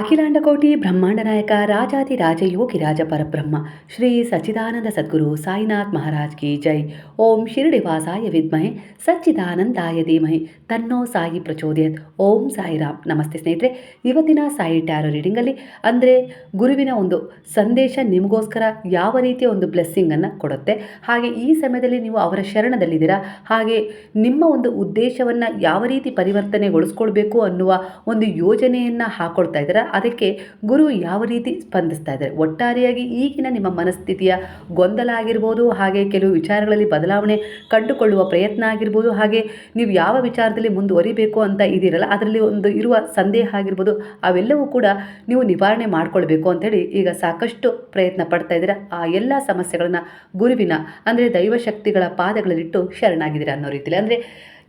ಅಖಿಲಾಂಡಕೋಟಿ ಬ್ರಹ್ಮಾಂಡ ನಾಯಕ ರಾಜಾದಿ ರಾಜ ಯೋಗಿ ರಾಜ ಪರಬ್ರಹ್ಮ ಶ್ರೀ ಸಚ್ಚಿದಾನಂದ ಸದ್ಗುರು ಸಾಯಿನಾಥ್ ಮಹಾರಾಜ್ ಕಿ ಜೈ. ಓಂ ಶಿರಡಿ ವಾಸಾಯ ವಿದ್ಮಹೆ, ಸಚ್ಚಿದಾನಂದಾಯ ಧೀಮಹಿ, ತನ್ನೋ ಸಾಯಿ ಪ್ರಚೋದಯತ್. ಓಂ ಸಾಯಿರಾಮ್. ನಮಸ್ತೆ ಸ್ನೇಹಿತರೆ, ಇವತ್ತಿನ ಸಾಯಿ ಟ್ಯಾರೋ ರೀಡಿಂಗಲ್ಲಿ ಅಂದರೆ ಗುರುವಿನ ಒಂದು ಸಂದೇಶ ನಿಮಗೋಸ್ಕರ ಯಾವ ರೀತಿಯ ಒಂದು ಬ್ಲೆಸ್ಸಿಂಗನ್ನು ಕೊಡುತ್ತೆ? ಹಾಗೆ ಈ ಸಮಯದಲ್ಲಿ ನೀವು ಅವರ ಶರಣದಲ್ಲಿದ್ದೀರಾ? ಹಾಗೆ ನಿಮ್ಮ ಒಂದು ಉದ್ದೇಶವನ್ನು ಯಾವ ರೀತಿ ಪರಿವರ್ತನೆಗೊಳಿಸ್ಕೊಳ್ಬೇಕು ಅನ್ನುವ ಒಂದು ಯೋಜನೆಯನ್ನು ಹಾಕೊಳ್ತಾ ಇದ್ದೀರಾ? ಅದಕ್ಕೆ ಗುರು ಯಾವ ರೀತಿ ಸ್ಪಂದಿಸ್ತಾ ಇದ್ದಾರೆ? ಒಟ್ಟಾರೆಯಾಗಿ ಈಗಿನ ನಿಮ್ಮ ಮನಸ್ಥಿತಿಯ ಗೊಂದಲ ಆಗಿರ್ಬೋದು, ಹಾಗೆ ಕೆಲವು ವಿಚಾರಗಳಲ್ಲಿ ಬದಲಾವಣೆ ಕಂಡುಕೊಳ್ಳುವ ಪ್ರಯತ್ನ ಆಗಿರ್ಬೋದು, ಹಾಗೆ ನೀವು ಯಾವ ವಿಚಾರದಲ್ಲಿ ಮುಂದುವರಿಬೇಕು ಅಂತ ಇದ್ದೀರಲ್ಲ, ಅದರಲ್ಲಿ ಒಂದು ಇರುವ ಸಂದೇಹ ಆಗಿರ್ಬೋದು, ಅವೆಲ್ಲವೂ ಕೂಡ ನೀವು ನಿವಾರಣೆ ಮಾಡಿಕೊಳ್ಬೇಕು ಅಂತೇಳಿ ಈಗ ಸಾಕಷ್ಟು ಪ್ರಯತ್ನ ಪಡ್ತಾ ಇದ್ದೀರಾ? ಆ ಎಲ್ಲ ಸಮಸ್ಯೆಗಳನ್ನು ಗುರುವಿನ, ಅಂದರೆ ದೈವಶಕ್ತಿಗಳ ಪಾದಗಳಲ್ಲಿಟ್ಟು ಶರಣಾಗಿದ್ದೀರಾ ಅನ್ನೋ ರೀತಿಯಲ್ಲಿ ಅಂದರೆ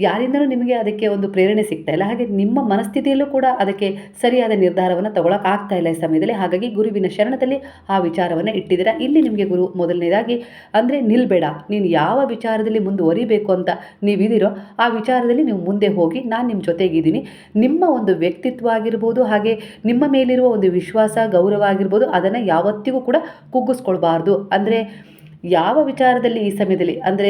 ಯಾರಿಂದಲೂ ನಿಮಗೆ ಅದಕ್ಕೆ ಒಂದು ಪ್ರೇರಣೆ ಸಿಗ್ತಾ ಇಲ್ಲ. ಹಾಗೆ ನಿಮ್ಮ ಮನಸ್ಥಿತಿಯಲ್ಲೂ ಕೂಡ ಅದಕ್ಕೆ ಸರಿಯಾದ ನಿರ್ಧಾರವನ್ನು ತಗೊಳಕ್ಕೆ ಆಗ್ತಾ ಇಲ್ಲ ಈ ಸಮಯದಲ್ಲಿ. ಹಾಗಾಗಿ ಗುರುವಿನ ಶರಣದಲ್ಲಿ ಆ ವಿಚಾರವನ್ನು ಇಟ್ಟಿದ್ದೀರಾ? ಇಲ್ಲಿ ನಿಮಗೆ ಗುರು ಮೊದಲನೇದಾಗಿ ಅಂದರೆ ನಿಲ್ಬೇಡ. ನೀನು ಯಾವ ವಿಚಾರದಲ್ಲಿ ಮುಂದುವರಿಬೇಕು ಅಂತ ನೀವಿದ್ದೀರೋ ಆ ವಿಚಾರದಲ್ಲಿ ನೀವು ಮುಂದೆ ಹೋಗಿ ನಾನು ನಿಮ್ಮ ಜೊತೆಗಿದ್ದೀನಿ. ನಿಮ್ಮ ಒಂದು ವ್ಯಕ್ತಿತ್ವ ಆಗಿರ್ಬೋದು, ಹಾಗೆ ನಿಮ್ಮ ಮೇಲಿರುವ ಒಂದು ವಿಶ್ವಾಸ, ಗೌರವ ಆಗಿರ್ಬೋದು, ಅದನ್ನು ಯಾವತ್ತಿಗೂ ಕೂಡ ಕುಗ್ಗಿಸ್ಕೊಳ್ಬಾರ್ದು. ಅಂದರೆ ಯಾವ ವಿಚಾರದಲ್ಲಿ ಈ ಸಮಯದಲ್ಲಿ? ಅಂದರೆ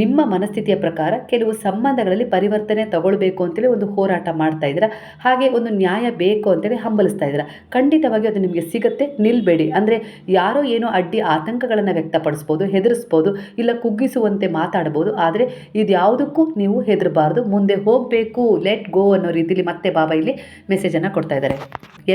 ನಿಮ್ಮ ಮನಸ್ಥಿತಿಯ ಪ್ರಕಾರ ಕೆಲವು ಸಂಬಂಧಗಳಲ್ಲಿ ಪರಿವರ್ತನೆ ತಗೊಳ್ಬೇಕು ಅಂತೇಳಿ ಒಂದು ಹೋರಾಟ ಮಾಡ್ತಾ ಇದ್ದೀರಾ? ಹಾಗೆ ಒಂದು ನ್ಯಾಯ ಬೇಕು ಅಂತೇಳಿ ಹಂಬಲಿಸ್ತಾ ಇದ್ದೀರಾ? ಖಂಡಿತವಾಗಿ ಅದು ನಿಮಗೆ ಸಿಗುತ್ತೆ ನಿಲ್ಲಬೇಡಿ ಅಂದರೆ ಯಾರೋ ಏನೋ ಅಡ್ಡಿ ಆತಂಕಗಳನ್ನು ವ್ಯಕ್ತಪಡಿಸ್ಬೋದು, ಹೆದರಿಸ್ಬೋದು, ಇಲ್ಲ ಕುಗ್ಗಿಸುವಂತೆ ಮಾತಾಡ್ಬೋದು. ಆದರೆ ಇದ್ಯಾವುದಕ್ಕೂ ನೀವು ಹೆದರಬಾರ್ದು. ಮುಂದೆ ಹೋಗಬೇಕು. ಲೆಟ್ ಗೋ ಅನ್ನೋ ರೀತಿಯಲ್ಲಿ ಮತ್ತೆ ಬಾಬಾ ಇಲ್ಲಿ ಮೆಸೇಜನ್ನು ಕೊಡ್ತಾ ಇದ್ದಾರೆ.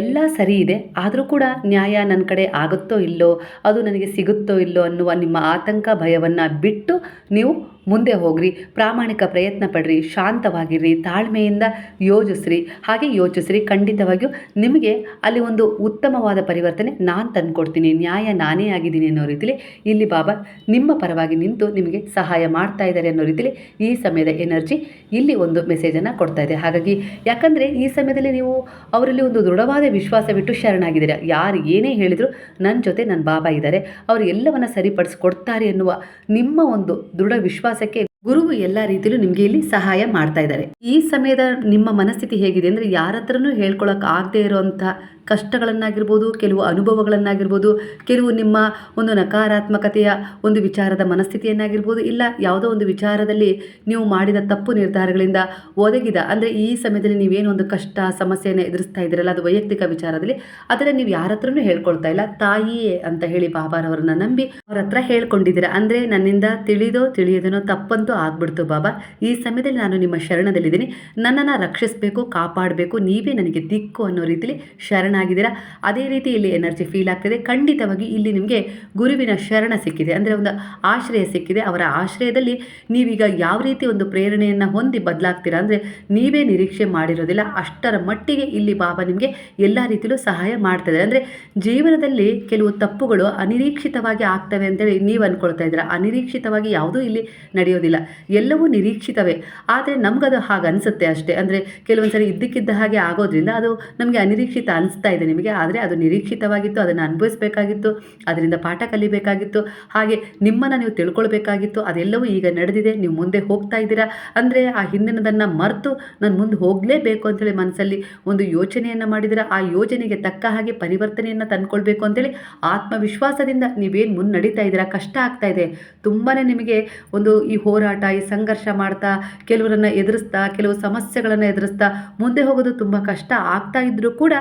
ಎಲ್ಲ ಸರಿ ಇದೆ. ಆದರೂ ಕೂಡ ನ್ಯಾಯ ನನ್ನ ಕಡೆ ಆಗುತ್ತೋ ಇಲ್ಲೋ, ಅದು ನನಗೆ ಸಿಗುತ್ತೋ ಇಲ್ಲೋ ಅನ್ನುವ ನಿಮ್ಮ ಆತಂಕ ಭಯವನ್ನು ಬಿಟ್ಟು ನೀವು ಮುಂದೆ ಹೋಗ್ರಿ, ಪ್ರಾಮಾಣಿಕ ಪ್ರಯತ್ನ ಪಡ್ರಿ, ಶಾಂತವಾಗಿರ್ರಿ, ತಾಳ್ಮೆಯಿಂದ ಯೋಚಿಸ್ರಿ. ಹಾಗೆ ಯೋಚಿಸ್ರಿ, ಖಂಡಿತವಾಗಿಯೂ ನಿಮಗೆ ಅಲ್ಲಿ ಒಂದು ಉತ್ತಮವಾದ ಪರಿವರ್ತನೆ ನಾನು ತಂದುಕೊಡ್ತೀನಿ, ನ್ಯಾಯ ನಾನೇ ಆಗಿದ್ದೀನಿ ಅನ್ನೋ ರೀತಿಲಿ ಇಲ್ಲಿ ಬಾಬಾ ನಿಮ್ಮ ಪರವಾಗಿ ನಿಂತು ನಿಮಗೆ ಸಹಾಯ ಮಾಡ್ತಾ ಇದ್ದಾರೆ ಅನ್ನೋ ರೀತಿಲಿ ಈ ಸಮಯದ ಎನರ್ಜಿ ಇಲ್ಲಿ ಒಂದು ಮೆಸೇಜನ್ನು ಕೊಡ್ತಾ ಇದೆ. ಹಾಗಾಗಿ ಯಾಕಂದರೆ ಈ ಸಮಯದಲ್ಲಿ ನೀವು ಅವರಲ್ಲಿ ಒಂದು ದೃಢವಾದ ವಿಶ್ವಾಸವಿಟ್ಟು ಶರಣಾಗಿದ್ದೀರಾ. ಯಾರು ಏನೇ ಹೇಳಿದರೂ ನನ್ನ ಜೊತೆ ನನ್ನ ಬಾಬಾ ಇದ್ದಾರೆ, ಅವರು ಎಲ್ಲವನ್ನ ಸರಿಪಡಿಸ್ಕೊಡ್ತಾರೆ ಎನ್ನುವ ನಿಮ್ಮ ಒಂದು ದೃಢ ವಿಶ್ವಾಸಕ್ಕೆ ಗುರುವು ಎಲ್ಲ ರೀತಿಯಲ್ಲೂ ನಿಮಗೆ ಇಲ್ಲಿ ಸಹಾಯ ಮಾಡ್ತಾ ಇದ್ದಾರೆ. ಈ ಸಮಯದ ನಿಮ್ಮ ಮನಸ್ಥಿತಿ ಹೇಗಿದೆ? ಅಂದ್ರೆ ಯಾರ ಹೇಳ್ಕೊಳಕ್ ಆಗದೆ ಇರೋವಂಥ ಕಷ್ಟಗಳನ್ನಾಗಿರ್ಬೋದು, ಕೆಲವು ಅನುಭವಗಳನ್ನಾಗಿರ್ಬೋದು, ಕೆಲವು ನಿಮ್ಮ ಒಂದು ನಕಾರಾತ್ಮಕತೆಯ ಒಂದು ವಿಚಾರದ ಮನಸ್ಥಿತಿಯನ್ನಾಗಿರ್ಬೋದು, ಇಲ್ಲ ಯಾವುದೋ ಒಂದು ವಿಚಾರದಲ್ಲಿ ನೀವು ಮಾಡಿದ ತಪ್ಪು ನಿರ್ಧಾರಗಳಿಂದ ಒದಗಿದ, ಅಂದರೆ ಈ ಸಮಯದಲ್ಲಿ ನೀವೇನು ಒಂದು ಕಷ್ಟ ಸಮಸ್ಯೆಯನ್ನು ಎದುರಿಸ್ತಾ ಇದ್ದೀರಲ್ಲ, ಅದು ವೈಯಕ್ತಿಕ ವಿಚಾರದಲ್ಲಿ, ಅದನ್ನು ನೀವು ಯಾರ ಹತ್ರನೂ ಹೇಳ್ಕೊಳ್ತಾ ಇಲ್ಲ. ತಾಯಿಯೇ ಅಂತ ಹೇಳಿ ಬಾಬಾರವರನ್ನ ನಂಬಿ ಅವರ ಹತ್ರ ಹೇಳ್ಕೊಂಡಿದ್ದೀರ. ಅಂದರೆ ನನ್ನಿಂದ ತಿಳಿದೋ ತಿಳಿಯದನೋ ತಪ್ಪಂತೂ ಆಗ್ಬಿಡ್ತು ಬಾಬಾ. ಈ ಸಮಯದಲ್ಲಿ ನಾನು ನಿಮ್ಮ ಶರಣದಲ್ಲಿದ್ದೀನಿ. ನನ್ನನ್ನು ರಕ್ಷಿಸಬೇಕು, ಕಾಪಾಡಬೇಕು, ನೀವೇ ನನಗೆ ದಿಕ್ಕು ಅನ್ನೋ ರೀತಿಲಿ ಶರಣಾಗಿದ್ದೀರಾ ಅದೇ ರೀತಿ ಇಲ್ಲಿ ಎನರ್ಜಿ ಫೀಲ್ ಆಗ್ತದೆ. ಖಂಡಿತವಾಗಿ ಇಲ್ಲಿ ನಿಮಗೆ ಗುರುವಿನ ಶರಣ ಸಿಕ್ಕಿದೆ. ಅಂದರೆ ಒಂದು ಆಶ್ರಯ ಸಿಕ್ಕಿದೆ. ಅವರ ಆಶ್ರಯದಲ್ಲಿ ನೀವೀಗ ಯಾವ ರೀತಿ ಒಂದು ಪ್ರೇರಣೆಯನ್ನು ಹೊಂದಿ ಬದಲಾಗ್ತೀರಾ? ಅಂದರೆ ನೀವೇ ನಿರೀಕ್ಷೆ ಮಾಡಿರೋದಿಲ್ಲ. ಅಷ್ಟರ ಮಟ್ಟಿಗೆ ಇಲ್ಲಿ ಬಾಬಾ ನಿಮಗೆ ಎಲ್ಲ ರೀತಿಯಲ್ಲೂ ಸಹಾಯ ಮಾಡ್ತಿದ್ದಾರೆ. ಅಂದರೆ ಜೀವನದಲ್ಲಿ ಕೆಲವು ತಪ್ಪುಗಳು ಅನಿರೀಕ್ಷಿತವಾಗಿ ಆಗ್ತವೆ ಅಂತೇಳಿ ನೀವು ಅಂದ್ಕೊಳ್ತಾ ಇದ್ದೀರಾ? ಅನಿರೀಕ್ಷಿತವಾಗಿ ಯಾವುದೂ ಇಲ್ಲಿ ನಡೆಯೋದಿಲ್ಲ. ಎಲ್ಲವೂ ನಿರೀಕ್ಷಿತವೇ. ಆದರೆ ನಮಗದು ಹಾಗೆ ಅನಿಸುತ್ತೆ ಅಷ್ಟೇ. ಅಂದರೆ ಕೆಲವೊಂದು ಸರಿ ಇದ್ದಕ್ಕಿದ್ದ ಹಾಗೆ ಆಗೋದ್ರಿಂದ ಅದು ನಮಗೆ ಅನಿರೀಕ್ಷಿತ ಅನಿಸ್ತಾ ಇದೆ ನಿಮಗೆ, ಆದರೆ ಅದು ನಿರೀಕ್ಷಿತವಾಗಿತ್ತು, ಅದನ್ನು ಅನುಭವಿಸಬೇಕಾಗಿತ್ತು, ಅದರಿಂದ ಪಾಠ ಕಲಿಬೇಕಾಗಿತ್ತು, ಹಾಗೆ ನಿಮ್ಮನ್ನು ನೀವು ತಿಳ್ಕೊಳ್ಬೇಕಾಗಿತ್ತು, ಅದೆಲ್ಲವೂ ಈಗ ನಡೆದಿದೆ, ನೀವು ಮುಂದೆ ಹೋಗ್ತಾ ಇದ್ದೀರಾ. ಅಂದರೆ ಆ ಹಿಂದಿನದನ್ನು ಮರೆತು ನಾನು ಮುಂದೆ ಹೋಗಲೇಬೇಕು ಅಂತೇಳಿ ಮನಸ್ಸಲ್ಲಿ ಒಂದು ಯೋಚನೆಯನ್ನು ಮಾಡಿದಿರ ಆ ಯೋಜನೆಗೆ ತಕ್ಕ ಹಾಗೆ ಪರಿವರ್ತನೆಯನ್ನು ತಂದ್ಕೊಳ್ಬೇಕು ಅಂತೇಳಿ ಆತ್ಮವಿಶ್ವಾಸದಿಂದ ನೀವೇನು ಮುಂದೆ ಮುನ್ನಡೀತಾ ಇದ್ದೀರಾ? ಕಷ್ಟ ಆಗ್ತಾ ಇದೆ. ತುಂಬಾ ನಿಮಗೆ ಒಂದು ಈ ಹೋರಾಟ, ಈ ಸಂಘರ್ಷ ಮಾಡ್ತಾ, ಕೆಲವರನ್ನು ಎದುರಿಸ್ತಾ, ಕೆಲವು ಸಮಸ್ಯೆಗಳನ್ನು ಎದುರಿಸ್ತಾ ಮುಂದೆ ಹೋಗೋದು ತುಂಬ ಕಷ್ಟ ಆಗ್ತಾ ಇದ್ದರೂ ಕೂಡ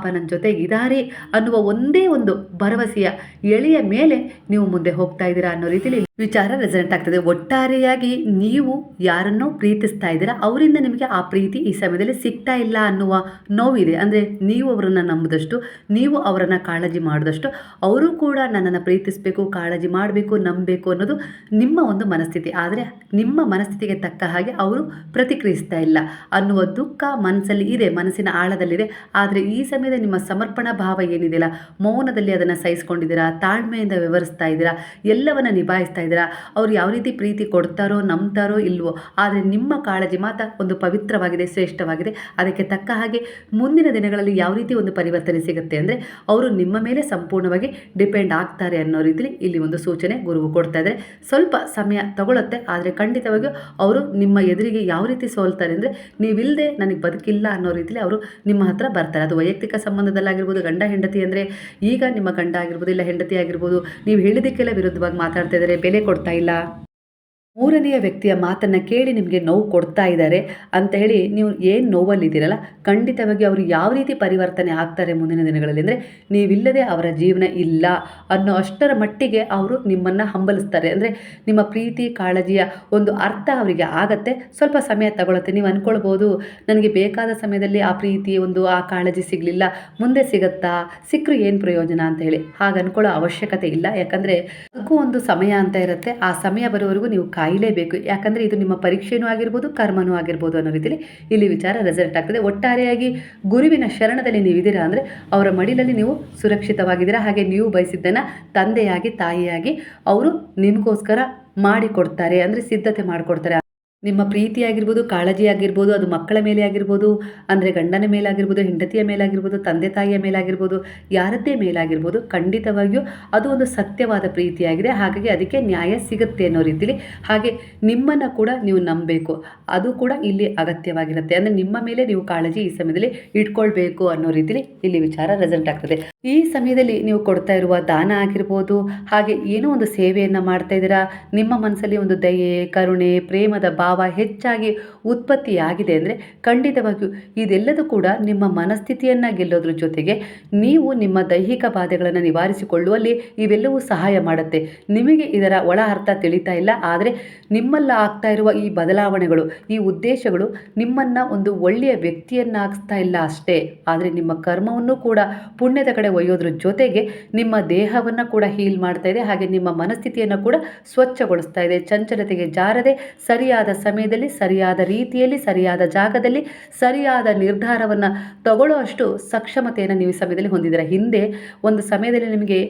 ಬಾಬಾ ನನ್ನ ಜೊತೆ ಇದ್ದಾರೆ ಅನ್ನುವ ಒಂದೇ ಒಂದು ಭರವಸೆಯ ಎಳೆಯ ಮೇಲೆ ನೀವು ಮುಂದೆ ಹೋಗ್ತಾ ಇದ್ದೀರಾ ಅನ್ನೋ ರೀತಿಯಲ್ಲಿ ವಿಚಾರ ರೆಸನೆಂಟ್ ಆಗ್ತದೆ. ಒಟ್ಟಾರೆಯಾಗಿ ನೀವು ಯಾರನ್ನೋ ಪ್ರೀತಿಸ್ತಾ ಇದ್ದೀರಾ, ಅವರಿಂದ ನಿಮಗೆ ಆ ಪ್ರೀತಿ ಈ ಸಮಯದಲ್ಲಿ ಸಿಗ್ತಾ ಇಲ್ಲ ಅನ್ನುವ ನೋವಿದೆ. ಅಂದರೆ ನೀವು ಅವರನ್ನು ನಂಬಿದಷ್ಟು, ನೀವು ಅವರನ್ನು ಕಾಳಜಿ ಮಾಡಿದಷ್ಟು, ಅವರು ಕೂಡ ನನ್ನನ್ನು ಪ್ರೀತಿಸಬೇಕು, ಕಾಳಜಿ ಮಾಡಬೇಕು, ನಂಬಬೇಕು ಅನ್ನೋದು ನಿಮ್ಮ ಒಂದು ಮನಸ್ಥಿತಿ. ಆದರೆ ನಿಮ್ಮ ಮನಸ್ಥಿತಿಗೆ ತಕ್ಕ ಹಾಗೆ ಅವರು ಪ್ರತಿಕ್ರಿಯಿಸ್ತಾ ಇಲ್ಲ ಅನ್ನುವ ದುಃಖ ಮನಸ್ಸಲ್ಲಿ ಇದೆ, ಮನಸ್ಸಿನ ಆಳದಲ್ಲಿದೆ. ಆದರೆ ಈ ಸಮಯದ ನಿಮ್ಮ ಸಮರ್ಪಣಾ ಭಾವ ಏನಿದೆಯಲ್ಲ, ಮೌನದಲ್ಲಿ ಅದನ್ನು ಸಹಿಸ್ಕೊಂಡಿದ್ದೀರಾ, ತಾಳ್ಮೆಯಿಂದ ವ್ಯವಹರಿಸ್ತಾ ಇದ್ದೀರಾ, ಎಲ್ಲವನ್ನು ನಿಭಾಯಿಸ್ತಾ ಇದ್ದೀರಾ? ಅವ್ರು ಯಾವ ರೀತಿ ಪ್ರೀತಿ ಕೊಡ್ತಾರೋ, ನಂಬ್ತಾರೋ ಇಲ್ವೋ, ಆದರೆ ನಿಮ್ಮ ಕಾಳಜಿ ಮಾತ್ರ ಒಂದು ಪವಿತ್ರವಾಗಿದೆ, ಶ್ರೇಷ್ಠವಾಗಿದೆ. ಅದಕ್ಕೆ ತಕ್ಕ ಹಾಗೆ ಮುಂದಿನ ದಿನಗಳಲ್ಲಿ ಯಾವ ರೀತಿ ಒಂದು ಪರಿವರ್ತನೆ ಸಿಗುತ್ತೆ ಅಂದರೆ, ಅವರು ನಿಮ್ಮ ಮೇಲೆ ಸಂಪೂರ್ಣವಾಗಿ ಡಿಪೆಂಡ್ ಆಗ್ತಾರೆ ಅನ್ನೋ ರೀತಿಲಿ ಇಲ್ಲಿ ಒಂದು ಸೂಚನೆ ಗುರುವು ಕೊಡ್ತಾ ಇದ್ದಾರೆ. ಸ್ವಲ್ಪ ಸಮಯ ತಗೊಳ್ಳುತ್ತೆ ಆದರೆ ಖಂಡಿತವಾಗಿಯೂ ಅವರು ನಿಮ್ಮ ಎದುರಿಗೆ ಯಾವ ರೀತಿ ಸೋಲ್ತಾರೆ ಅಂದರೆ ನೀವಿಲ್ಲದೆ ನನಗೆ ಬದುಕಿಲ್ಲ ಅನ್ನೋ ರೀತಿಲಿ ಅವರು ನಿಮ್ಮ ಹತ್ರ ಬರ್ತಾರೆ. ಅದು ವೈಯಕ್ತಿಕ ಸಂಬಂಧದಲ್ಲಾಗಿರ್ಬೋದು, ಗಂಡ, ಹೆಂಡತಿ ಅಂದರೆ, ಈಗ ನಿಮ್ಮ ಗಂಡ ಆಗಿರ್ಬೋದು, ಇಲ್ಲ ಹೆಂಡತಿ ಆಗಿರ್ಬೋದು, ನೀವು ಹೇಳಿದ್ದಕ್ಕೆಲ್ಲ ವಿರುದ್ಧವಾಗಿ ಮಾತಾಡ್ತಾ ಇದ್ದಾರೆ. ಬೆಲೆ ಕೊಡ್ತಾ ಇಲ್ಲ ಮೂರನೆಯ ವ್ಯಕ್ತಿಯ ಮಾತನ್ನು ಕೇಳಿ ನಿಮಗೆ ನೋವು ಕೊಡ್ತಾ ಇದ್ದಾರೆ ಅಂತ ಹೇಳಿ ನೀವು ಏನು ನೋವಲ್ಲಿದ್ದೀರಲ್ಲ, ಖಂಡಿತವಾಗಿ ಅವರು ಯಾವ ರೀತಿ ಪರಿವರ್ತನೆ ಆಗ್ತಾರೆ ಮುಂದಿನ ದಿನಗಳಲ್ಲಿ ಅಂದರೆ, ನೀವಿಲ್ಲದೆ ಅವರ ಜೀವನ ಇಲ್ಲ ಅನ್ನೋ ಅಷ್ಟರ ಮಟ್ಟಿಗೆ ಅವರು ನಿಮ್ಮನ್ನು ಹಂಬಲಿಸ್ತಾರೆ. ಅಂದರೆ ನಿಮ್ಮ ಪ್ರೀತಿ, ಕಾಳಜಿಯ ಒಂದು ಅರ್ಥ ಅವರಿಗೆ ಆಗತ್ತೆ. ಸ್ವಲ್ಪ ಸಮಯ ತಗೊಳುತ್ತೆ. ನೀವು ಅಂದ್ಕೊಳ್ಬೋದು ನನಗೆ ಬೇಕಾದ ಸಮಯದಲ್ಲಿ ಆ ಪ್ರೀತಿ ಒಂದು, ಆ ಕಾಳಜಿ ಸಿಗಲಿಲ್ಲ, ಮುಂದೆ ಸಿಗತ್ತಾ ಸಿಕ್ಕರು ಏನು ಪ್ರಯೋಜನ? ಅಂತ ಹೇಳಿ. ಹಾಗೆ ಅಂದ್ಕೊಳ್ಳೋ ಅವಶ್ಯಕತೆ ಇಲ್ಲ. ಯಾಕಂದರೆ, ಅದಕ್ಕೂ ಒಂದು ಸಮಯ ಅಂತ ಇರುತ್ತೆ. ಆ ಸಮಯ ಬರೋವರೆಗೂ ನೀವು ಕಾಯಲೇಬೇಕು. ಯಾಕಂದರೆ ಇದು ನಿಮ್ಮ ಪರೀಕ್ಷೆನೂ ಆಗಿರ್ಬೋದು, ಕರ್ಮನೂ ಆಗಿರ್ಬೋದು ಅನ್ನೋ ರೀತಿಯಲ್ಲಿ ಇಲ್ಲಿ ವಿಚಾರ ರೆಸಲ್ಟ್ ಆಗ್ತದೆ. ಒಟ್ಟಾರೆಯಾಗಿ ಗುರುವಿನ ಶರಣದಲ್ಲಿ ನೀವಿದ್ದೀರಾ ಅಂದರೆ ಅವರ ಮಡಿಲಲ್ಲಿ ನೀವು ಸುರಕ್ಷಿತವಾಗಿದ್ದೀರಾ. ಹಾಗೆ ನೀವು ಬಯಸಿದ್ದನ್ನು ತಂದೆಯಾಗಿ, ತಾಯಿಯಾಗಿ ಅವರು ನಿಮಗೋಸ್ಕರ ಮಾಡಿಕೊಡ್ತಾರೆ. ಅಂದರೆ ಸಿದ್ಧತೆ ಮಾಡಿಕೊಡ್ತಾರೆ. ನಿಮ್ಮ ಪ್ರೀತಿ ಆಗಿರ್ಬೋದು, ಕಾಳಜಿ ಆಗಿರ್ಬೋದು, ಅದು ಮಕ್ಕಳ ಮೇಲೆ ಆಗಿರ್ಬೋದು, ಅಂದರೆ ಗಂಡನ ಮೇಲಾಗಿರ್ಬೋದು ಹೆಂಡತಿಯ ಮೇಲಾಗಿರ್ಬೋದು ತಂದೆ ತಾಯಿಯ ಮೇಲಾಗಿರ್ಬೋದು ಯಾರದ್ದೇ ಮೇಲಾಗಿರ್ಬೋದು ಖಂಡಿತವಾಗಿಯೂ ಅದು ಒಂದು ಸತ್ಯವಾದ ಪ್ರೀತಿಯಾಗಿದೆ. ಹಾಗಾಗಿ ಅದಕ್ಕೆ ನ್ಯಾಯ ಸಿಗುತ್ತೆ ಅನ್ನೋ ರೀತಿಲಿ ಹಾಗೆ ನಿಮ್ಮನ್ನು ಕೂಡ ನೀವು ನಂಬಬೇಕು. ಅದು ಕೂಡ ಇಲ್ಲಿ ಅಗತ್ಯವಾಗಿರುತ್ತೆ. ಅಂದರೆ ನಿಮ್ಮ ಮೇಲೆ ನೀವು ಕಾಳಜಿ ಈ ಸಮಯದಲ್ಲಿ ಇಟ್ಕೊಳ್ಬೇಕು ಅನ್ನೋ ರೀತಿಲಿ ಇಲ್ಲಿ ವಿಚಾರ ರೆಸಲ್ಟ್ ಆಗ್ತದೆ. ಈ ಸಮಯದಲ್ಲಿ ನೀವು ಕೊಡ್ತಾ ಇರುವ ದಾನ ಆಗಿರ್ಬೋದು, ಹಾಗೆ ಏನೋ ಒಂದು ಸೇವೆಯನ್ನು ಮಾಡ್ತಾ ಇದ್ದೀರಾ, ನಿಮ್ಮ ಮನಸ್ಸಲ್ಲಿ ಒಂದು ದಯೆ, ಕರುಣೆ, ಪ್ರೇಮದ ಭಾವ ಹೆಚ್ಚಾಗಿ ಉತ್ಪತ್ತಿಯಾಗಿದೆ ಅಂದರೆ ಖಂಡಿತವಾಗಿಯೂ ಇದೆಲ್ಲದೂ ಕೂಡ ನಿಮ್ಮ ಮನಸ್ಥಿತಿಯನ್ನು ಗೆಲ್ಲೋದ್ರ ಜೊತೆಗೆ ನೀವು ನಿಮ್ಮ ದೈಹಿಕ ಬಾಧೆಗಳನ್ನು ನಿವಾರಿಸಿಕೊಳ್ಳುವಲ್ಲಿ ಇವೆಲ್ಲವೂ ಸಹಾಯ ಮಾಡುತ್ತೆ. ನಿಮಗೆ ಇದರ ಒಳ ಅರ್ಥ ತಿಳಿತಾ ಇಲ್ಲ, ಆದರೆ ನಿಮ್ಮಲ್ಲ ಆಗ್ತಾ ಇರುವ ಈ ಬದಲಾವಣೆಗಳು, ಈ ಉದ್ದೇಶಗಳು ನಿಮ್ಮನ್ನು ಒಂದು ಒಳ್ಳೆಯ ವ್ಯಕ್ತಿಯನ್ನಾಗಿಸ್ತಾ ಇಲ್ಲ ಅಷ್ಟೇ. ಆದರೆ ನಿಮ್ಮ ಕರ್ಮವನ್ನು ಕೂಡ ಪುಣ್ಯದ ಕಡೆ ಒಯ್ಯೋದ್ರ ಜೊತೆಗೆ ನಿಮ್ಮ ದೇಹವನ್ನು ಕೂಡ ಹೀಲ್ ಮಾಡ್ತಾ ಇದೆ, ಹಾಗೆ ನಿಮ್ಮ ಮನಸ್ಥಿತಿಯನ್ನು ಕೂಡ ಸ್ವಚ್ಛಗೊಳಿಸ್ತಾ ಇದೆ, ಚಂಚಲತೆಗೆ ಜಾರದೆ ಸರಿಯಾದ ಸಮಯದಲ್ಲಿ ಸರಿಯಾದ ರೀತಿಯಲ್ಲಿ, ಸರಿಯಾದ ಜಾಗದಲ್ಲಿ ಸರಿಯಾದ ನಿರ್ಧಾರವನ್ನು ತಗೊಳ್ಳೋ ಅಷ್ಟು ಸಕ್ಷಮತೆಯನ್ನು ನೀವು ಈ ಸಮಯದಲ್ಲಿ ಹೊಂದಿದ್ದೀರ? ಹಿಂದೆ ಒಂದು ಸಮಯದಲ್ಲಿ ನಿಮಗೆ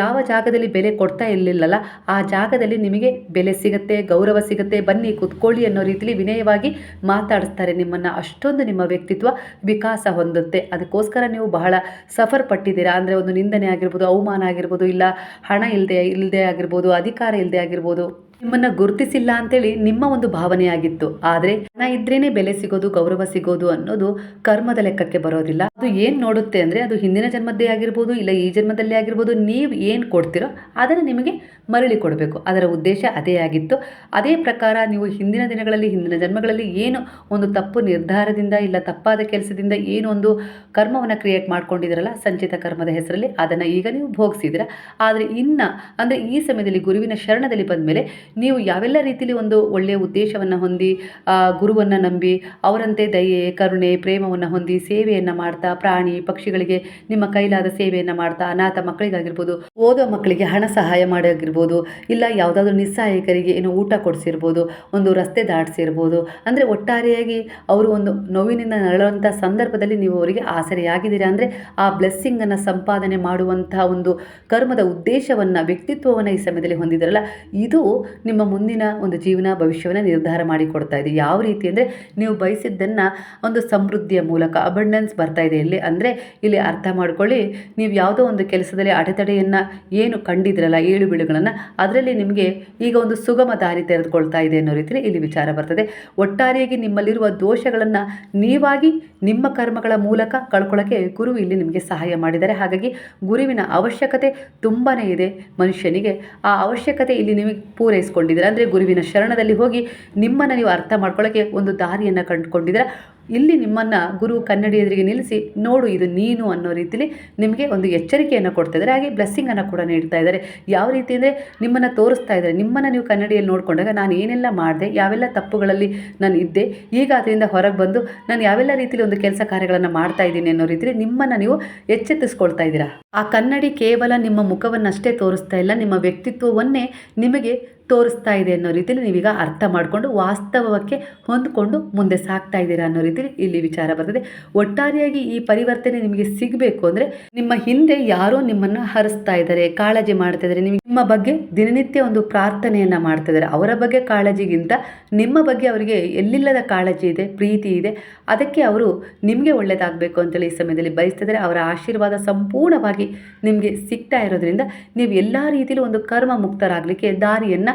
ಯಾವ ಜಾಗದಲ್ಲಿ ಬೆಲೆ ಕೊಡ್ತಾ ಇರಲಿಲ್ಲಲ್ಲ, ಆ ಜಾಗದಲ್ಲಿ ನಿಮಗೆ ಬೆಲೆ ಸಿಗುತ್ತೆ, ಗೌರವ ಸಿಗುತ್ತೆ, ಬನ್ನಿ ಕುತ್ಕೊಳ್ಳಿ ಅನ್ನೋ ರೀತಿಲಿ ವಿನಯವಾಗಿ ಮಾತಾಡಿಸ್ತಾರೆ. ನಿಮ್ಮನ್ನು ಅಷ್ಟೊಂದು ನಿಮ್ಮ ವ್ಯಕ್ತಿತ್ವ ವಿಕಾಸ ಹೊಂದುತ್ತೆ. ಅದಕ್ಕೋಸ್ಕರ ನೀವು ಬಹಳ ಸಫರ್ ಪಟ್ಟಿದ್ದೀರಾ? ಅಂದರೆ ಒಂದು ನಿಂದನೆ ಆಗಿರ್ಬೋದು, ಅವಮಾನ ಆಗಿರ್ಬೋದು, ಇಲ್ಲ ಹಣ ಇಲ್ಲದೆ ಇಲ್ಲದೆ ಆಗಿರ್ಬೋದು, ಅಧಿಕಾರ ಇಲ್ಲದೆ ಆಗಿರ್ಬೋದು. ನಿಮ್ಮನ್ನು ಗುರುತಿಸಿಲ್ಲ ಅಂತೇಳಿ ನಿಮ್ಮ ಒಂದು ಭಾವನೆಯಾಗಿತ್ತು. ಆದರೆ ಹಣ ಇದ್ರೇನೆ ಬೆಲೆ ಸಿಗೋದು, ಗೌರವ ಸಿಗೋದು ಅನ್ನೋದು ಕರ್ಮದ ಲೆಕ್ಕಕ್ಕೆ ಬರೋದಿಲ್ಲ. ಅದು ಏನು ನೋಡುತ್ತೆ ಅಂದ್ರೆ ಅದು ಹಿಂದಿನ ಜನ್ಮದ್ದೇ ಆಗಿರ್ಬೋದು, ಇಲ್ಲ ಈ ಜನ್ಮದಲ್ಲೇ ಆಗಿರ್ಬೋದು, ನೀವು ಏನು ಕೊಡ್ತೀರೋ ಅದನ್ನು ನಿಮಗೆ ಮರಳಿ ಕೊಡಬೇಕು. ಅದರ ಉದ್ದೇಶ ಅದೇ ಆಗಿತ್ತು. ಅದೇ ಪ್ರಕಾರ ನೀವು ಹಿಂದಿನ ದಿನಗಳಲ್ಲಿ, ಹಿಂದಿನ ಜನ್ಮಗಳಲ್ಲಿ ಏನು ಒಂದು ತಪ್ಪು ನಿರ್ಧಾರದಿಂದ ಇಲ್ಲ ತಪ್ಪಾದ ಕೆಲಸದಿಂದ ಏನು ಒಂದು ಕರ್ಮವನ್ನು ಕ್ರಿಯೇಟ್ ಮಾಡ್ಕೊಂಡಿದ್ದೀರಲ್ಲ, ಸಂಚಿತ ಕರ್ಮದ ಹೆಸರಲ್ಲಿ ಅದನ್ನು ಈಗ ನೀವು ಭೋಗಿಸಿದಿರ ಆದರೆ ಇನ್ನು ಅಂದರೆ ಈ ಸಮಯದಲ್ಲಿ ಗುರುವಿನ ಶರಣದಲ್ಲಿ ಬಂದ ಮೇಲೆ ನೀವು ಯಾವೆಲ್ಲ ರೀತಿಯಲ್ಲಿ ಒಂದು ಒಳ್ಳೆಯ ಉದ್ದೇಶವನ್ನು ಹೊಂದಿ ಗುರುವನ್ನು ನಂಬಿ, ಅವರಂತೆ ದಯೆ, ಕರುಣೆ, ಪ್ರೇಮವನ್ನು ಹೊಂದಿ ಸೇವೆಯನ್ನು ಮಾಡ್ತಾ, ಪ್ರಾಣಿ, ಪಕ್ಷಿಗಳಿಗೆ ನಿಮ್ಮ ಕೈಲಾದ ಸೇವೆಯನ್ನು ಮಾಡ್ತಾ ಅನಾಥ ಮಕ್ಕಳಿಗಾಗಿರ್ಬೋದು ಓದೋ ಮಕ್ಕಳಿಗೆ ಹಣ ಸಹಾಯ ಮಾಡೋಗಿರ್ಬೋದು ಇಲ್ಲ ಯಾವುದಾದ್ರೂ ನಿಸ್ಸಹಾಯಕರಿಗೆ ಏನೋ ಊಟ ಕೊಡಿಸಿರ್ಬೋದು, ಒಂದು ರಸ್ತೆ ದಾಟಿಸಿರ್ಬೋದು, ಅಂದರೆ ಒಟ್ಟಾರೆಯಾಗಿ ಅವರು ಒಂದು ನೋವಿನಿಂದ ನರಳುವಂಥ ಸಂದರ್ಭದಲ್ಲಿ ನೀವು ಅವರಿಗೆ ಆಸರೆಯಾಗಿದ್ದೀರಾ? ಅಂದರೆ ಆ ಬ್ಲೆಸ್ಸಿಂಗನ್ನು ಸಂಪಾದನೆ ಮಾಡುವಂತಹ ಒಂದು ಕರ್ಮದ ಉದ್ದೇಶವನ್ನು, ವ್ಯಕ್ತಿತ್ವವನ್ನು ಈ ಸಮಯದಲ್ಲಿ ಹೊಂದಿದ್ದಾರಲ್ಲ, ಇದು ನಿಮ್ಮ ಮುಂದಿನ ಒಂದು ಜೀವನ ಭವಿಷ್ಯವನ್ನು ನಿರ್ಧಾರ ಮಾಡಿಕೊಡ್ತಾ ಇದೆ. ಯಾವ ರೀತಿ ಅಂದರೆ ನೀವು ಬಯಸಿದ್ದನ್ನು ಒಂದು ಸಮೃದ್ಧಿಯ ಮೂಲಕ ಅಬಂಡೆನ್ಸ್ ಬರ್ತಾ ಇದೆ ಇಲ್ಲಿ. ಅಂದರೆ ಇಲ್ಲಿ ಅರ್ಥ ಮಾಡ್ಕೊಳ್ಳಿ, ನೀವು ಯಾವುದೋ ಒಂದು ಕೆಲಸದಲ್ಲಿ ಅಡೆತಡೆಯನ್ನು ಏನು ಕಂಡಿದ್ರಲ್ಲ, ಏಳು ಬೀಳುಗಳನ್ನು, ಅದರಲ್ಲಿ ನಿಮಗೆ ಈಗ ಒಂದು ಸುಗಮ ದಾರಿ ತೆರೆದುಕೊಳ್ತಾ ಇದೆ ಅನ್ನೋ ರೀತಿಯಲ್ಲಿ ಇಲ್ಲಿ ವಿಚಾರ ಬರ್ತದೆ. ಒಟ್ಟಾರೆಯಾಗಿ ನಿಮ್ಮಲ್ಲಿರುವ ದೋಷಗಳನ್ನು ನೀವಾಗಿ ನಿಮ್ಮ ಕರ್ಮಗಳ ಮೂಲಕ ಕಳ್ಕೊಳ್ಳೋಕ್ಕೆ ಗುರು ಇಲ್ಲಿ ನಿಮಗೆ ಸಹಾಯ ಮಾಡಿದ್ದಾರೆ. ಹಾಗಾಗಿ ಗುರುವಿನ ಅವಶ್ಯಕತೆ ತುಂಬಾ ಇದೆ ಮನುಷ್ಯನಿಗೆ. ಆ ಅವಶ್ಯಕತೆ ಇಲ್ಲಿ ನಿಮಗೆ ಪೂರೈಸ್ಕೊಂಡಿದ್ದೀರ ಅಂದರೆ ಗುರುವಿನ ಶರಣದಲ್ಲಿ ಹೋಗಿ ನಿಮ್ಮನ್ನು ನೀವು ಅರ್ಥ ಮಾಡ್ಕೊಳ್ಳೋಕ್ಕೆ ಒಂದು ದಾರಿಯನ್ನು ಕಂಡುಕೊಂಡಿದ್ದೀರ? ಇಲ್ಲಿ ನಿಮ್ಮನ್ನು ಗುರು ಕನ್ನಡಿ ಎದುರಿಗೆ ನಿಲ್ಲಿಸಿ, ನೋಡು ಇದು ನೀನು ಅನ್ನೋ ರೀತಿಲಿ ನಿಮಗೆ ಒಂದು ಎಚ್ಚರಿಕೆಯನ್ನು ಕೊಡ್ತಾ ಇದ್ದಾರೆ. ಹಾಗೆ ಬ್ಲೆಸ್ಸಿಂಗನ್ನು ಕೂಡ ನೀಡ್ತಾ ಇದ್ದಾರೆ. ಯಾವ ರೀತಿ ಅಂದರೆ ನಿಮ್ಮನ್ನು ತೋರಿಸ್ತಾ ಇದ್ದಾರೆ. ನಿಮ್ಮನ್ನು ನೀವು ಕನ್ನಡಿಯಲ್ಲಿ ನೋಡಿಕೊಂಡಾಗ ನಾನು ಏನೆಲ್ಲ ಮಾಡಿದೆ, ಯಾವೆಲ್ಲ ತಪ್ಪುಗಳಲ್ಲಿ ನಾನು ಇದ್ದೆ, ಈಗ ಅದರಿಂದ ಹೊರಗೆ ಬಂದು ನಾನು ಯಾವೆಲ್ಲ ರೀತಿಯಲ್ಲಿ ಒಂದು ಕೆಲಸ ಕಾರ್ಯಗಳನ್ನು ಮಾಡ್ತಾ ಇದ್ದೀನಿ ಅನ್ನೋ ರೀತಿಲಿ ನಿಮ್ಮನ್ನು ನೀವು ಎಚ್ಚೆತ್ತಿಸ್ಕೊಳ್ತಾ ಇದ್ದೀರಾ? ಆ ಕನ್ನಡಿ ಕೇವಲ ನಿಮ್ಮ ಮುಖವನ್ನಷ್ಟೇ ತೋರಿಸ್ತಾ ಇಲ್ಲ. ನಿಮ್ಮ ವ್ಯಕ್ತಿತ್ವವನ್ನೇ ನಿಮಗೆ ತೋರಿಸ್ತಾ ಇದೆ ಅನ್ನೋ ರೀತಿಯಲ್ಲಿ ನೀವೀಗ ಅರ್ಥ ಮಾಡಿಕೊಂಡು ವಾಸ್ತವಕ್ಕೆ ಹೊಂದಿಕೊಂಡು ಮುಂದೆ ಸಾಕ್ತಾ ಇದ್ದೀರಾ ಅನ್ನೋ ರೀತಿಯಲ್ಲಿ ಇಲ್ಲಿ ವಿಚಾರ ಬರ್ತದೆ. ಒಟ್ಟಾರೆಯಾಗಿ ಈ ಪರಿವರ್ತನೆ ನಿಮಗೆ ಸಿಗಬೇಕು ಅಂದರೆ ನಿಮ್ಮ ಹಿಂದೆ ಯಾರೋ ನಿಮ್ಮನ್ನು ಹರಿಸ್ತಾ ಇದ್ದಾರೆ, ಕಾಳಜಿ ಮಾಡ್ತಾ ಇದ್ದಾರೆ. ನಿಮ್ಮ ಬಗ್ಗೆ ದಿನನಿತ್ಯ ಒಂದು ಪ್ರಾರ್ಥನೆಯನ್ನು ಮಾಡ್ತಾ ಇದ್ದಾರೆ. ಅವರ ಬಗ್ಗೆ ಕಾಳಜಿಗಿಂತ ನಿಮ್ಮ ಬಗ್ಗೆ ಅವರಿಗೆ ಎಲ್ಲಿಲ್ಲದ ಕಾಳಜಿ ಇದೆ, ಪ್ರೀತಿ ಇದೆ, ಅದಕ್ಕೆ ಅವರು ನಿಮಗೆ ಒಳ್ಳೆಯದಾಗಬೇಕು ಅಂತೇಳಿ ಈ ಸಮಯದಲ್ಲಿ ಬಯಸ್ತಿದ್ದಾರೆ ಅವರ ಆಶೀರ್ವಾದ ಸಂಪೂರ್ಣವಾಗಿ ನಿಮಗೆ ಸಿಗ್ತಾ ಇರೋದ್ರಿಂದ ನೀವು ಎಲ್ಲ ರೀತಿಯಲ್ಲೂ ಒಂದು ಕರ್ಮ ಮುಕ್ತರಾಗಲಿಕ್ಕೆ ದಾರಿಯನ್ನು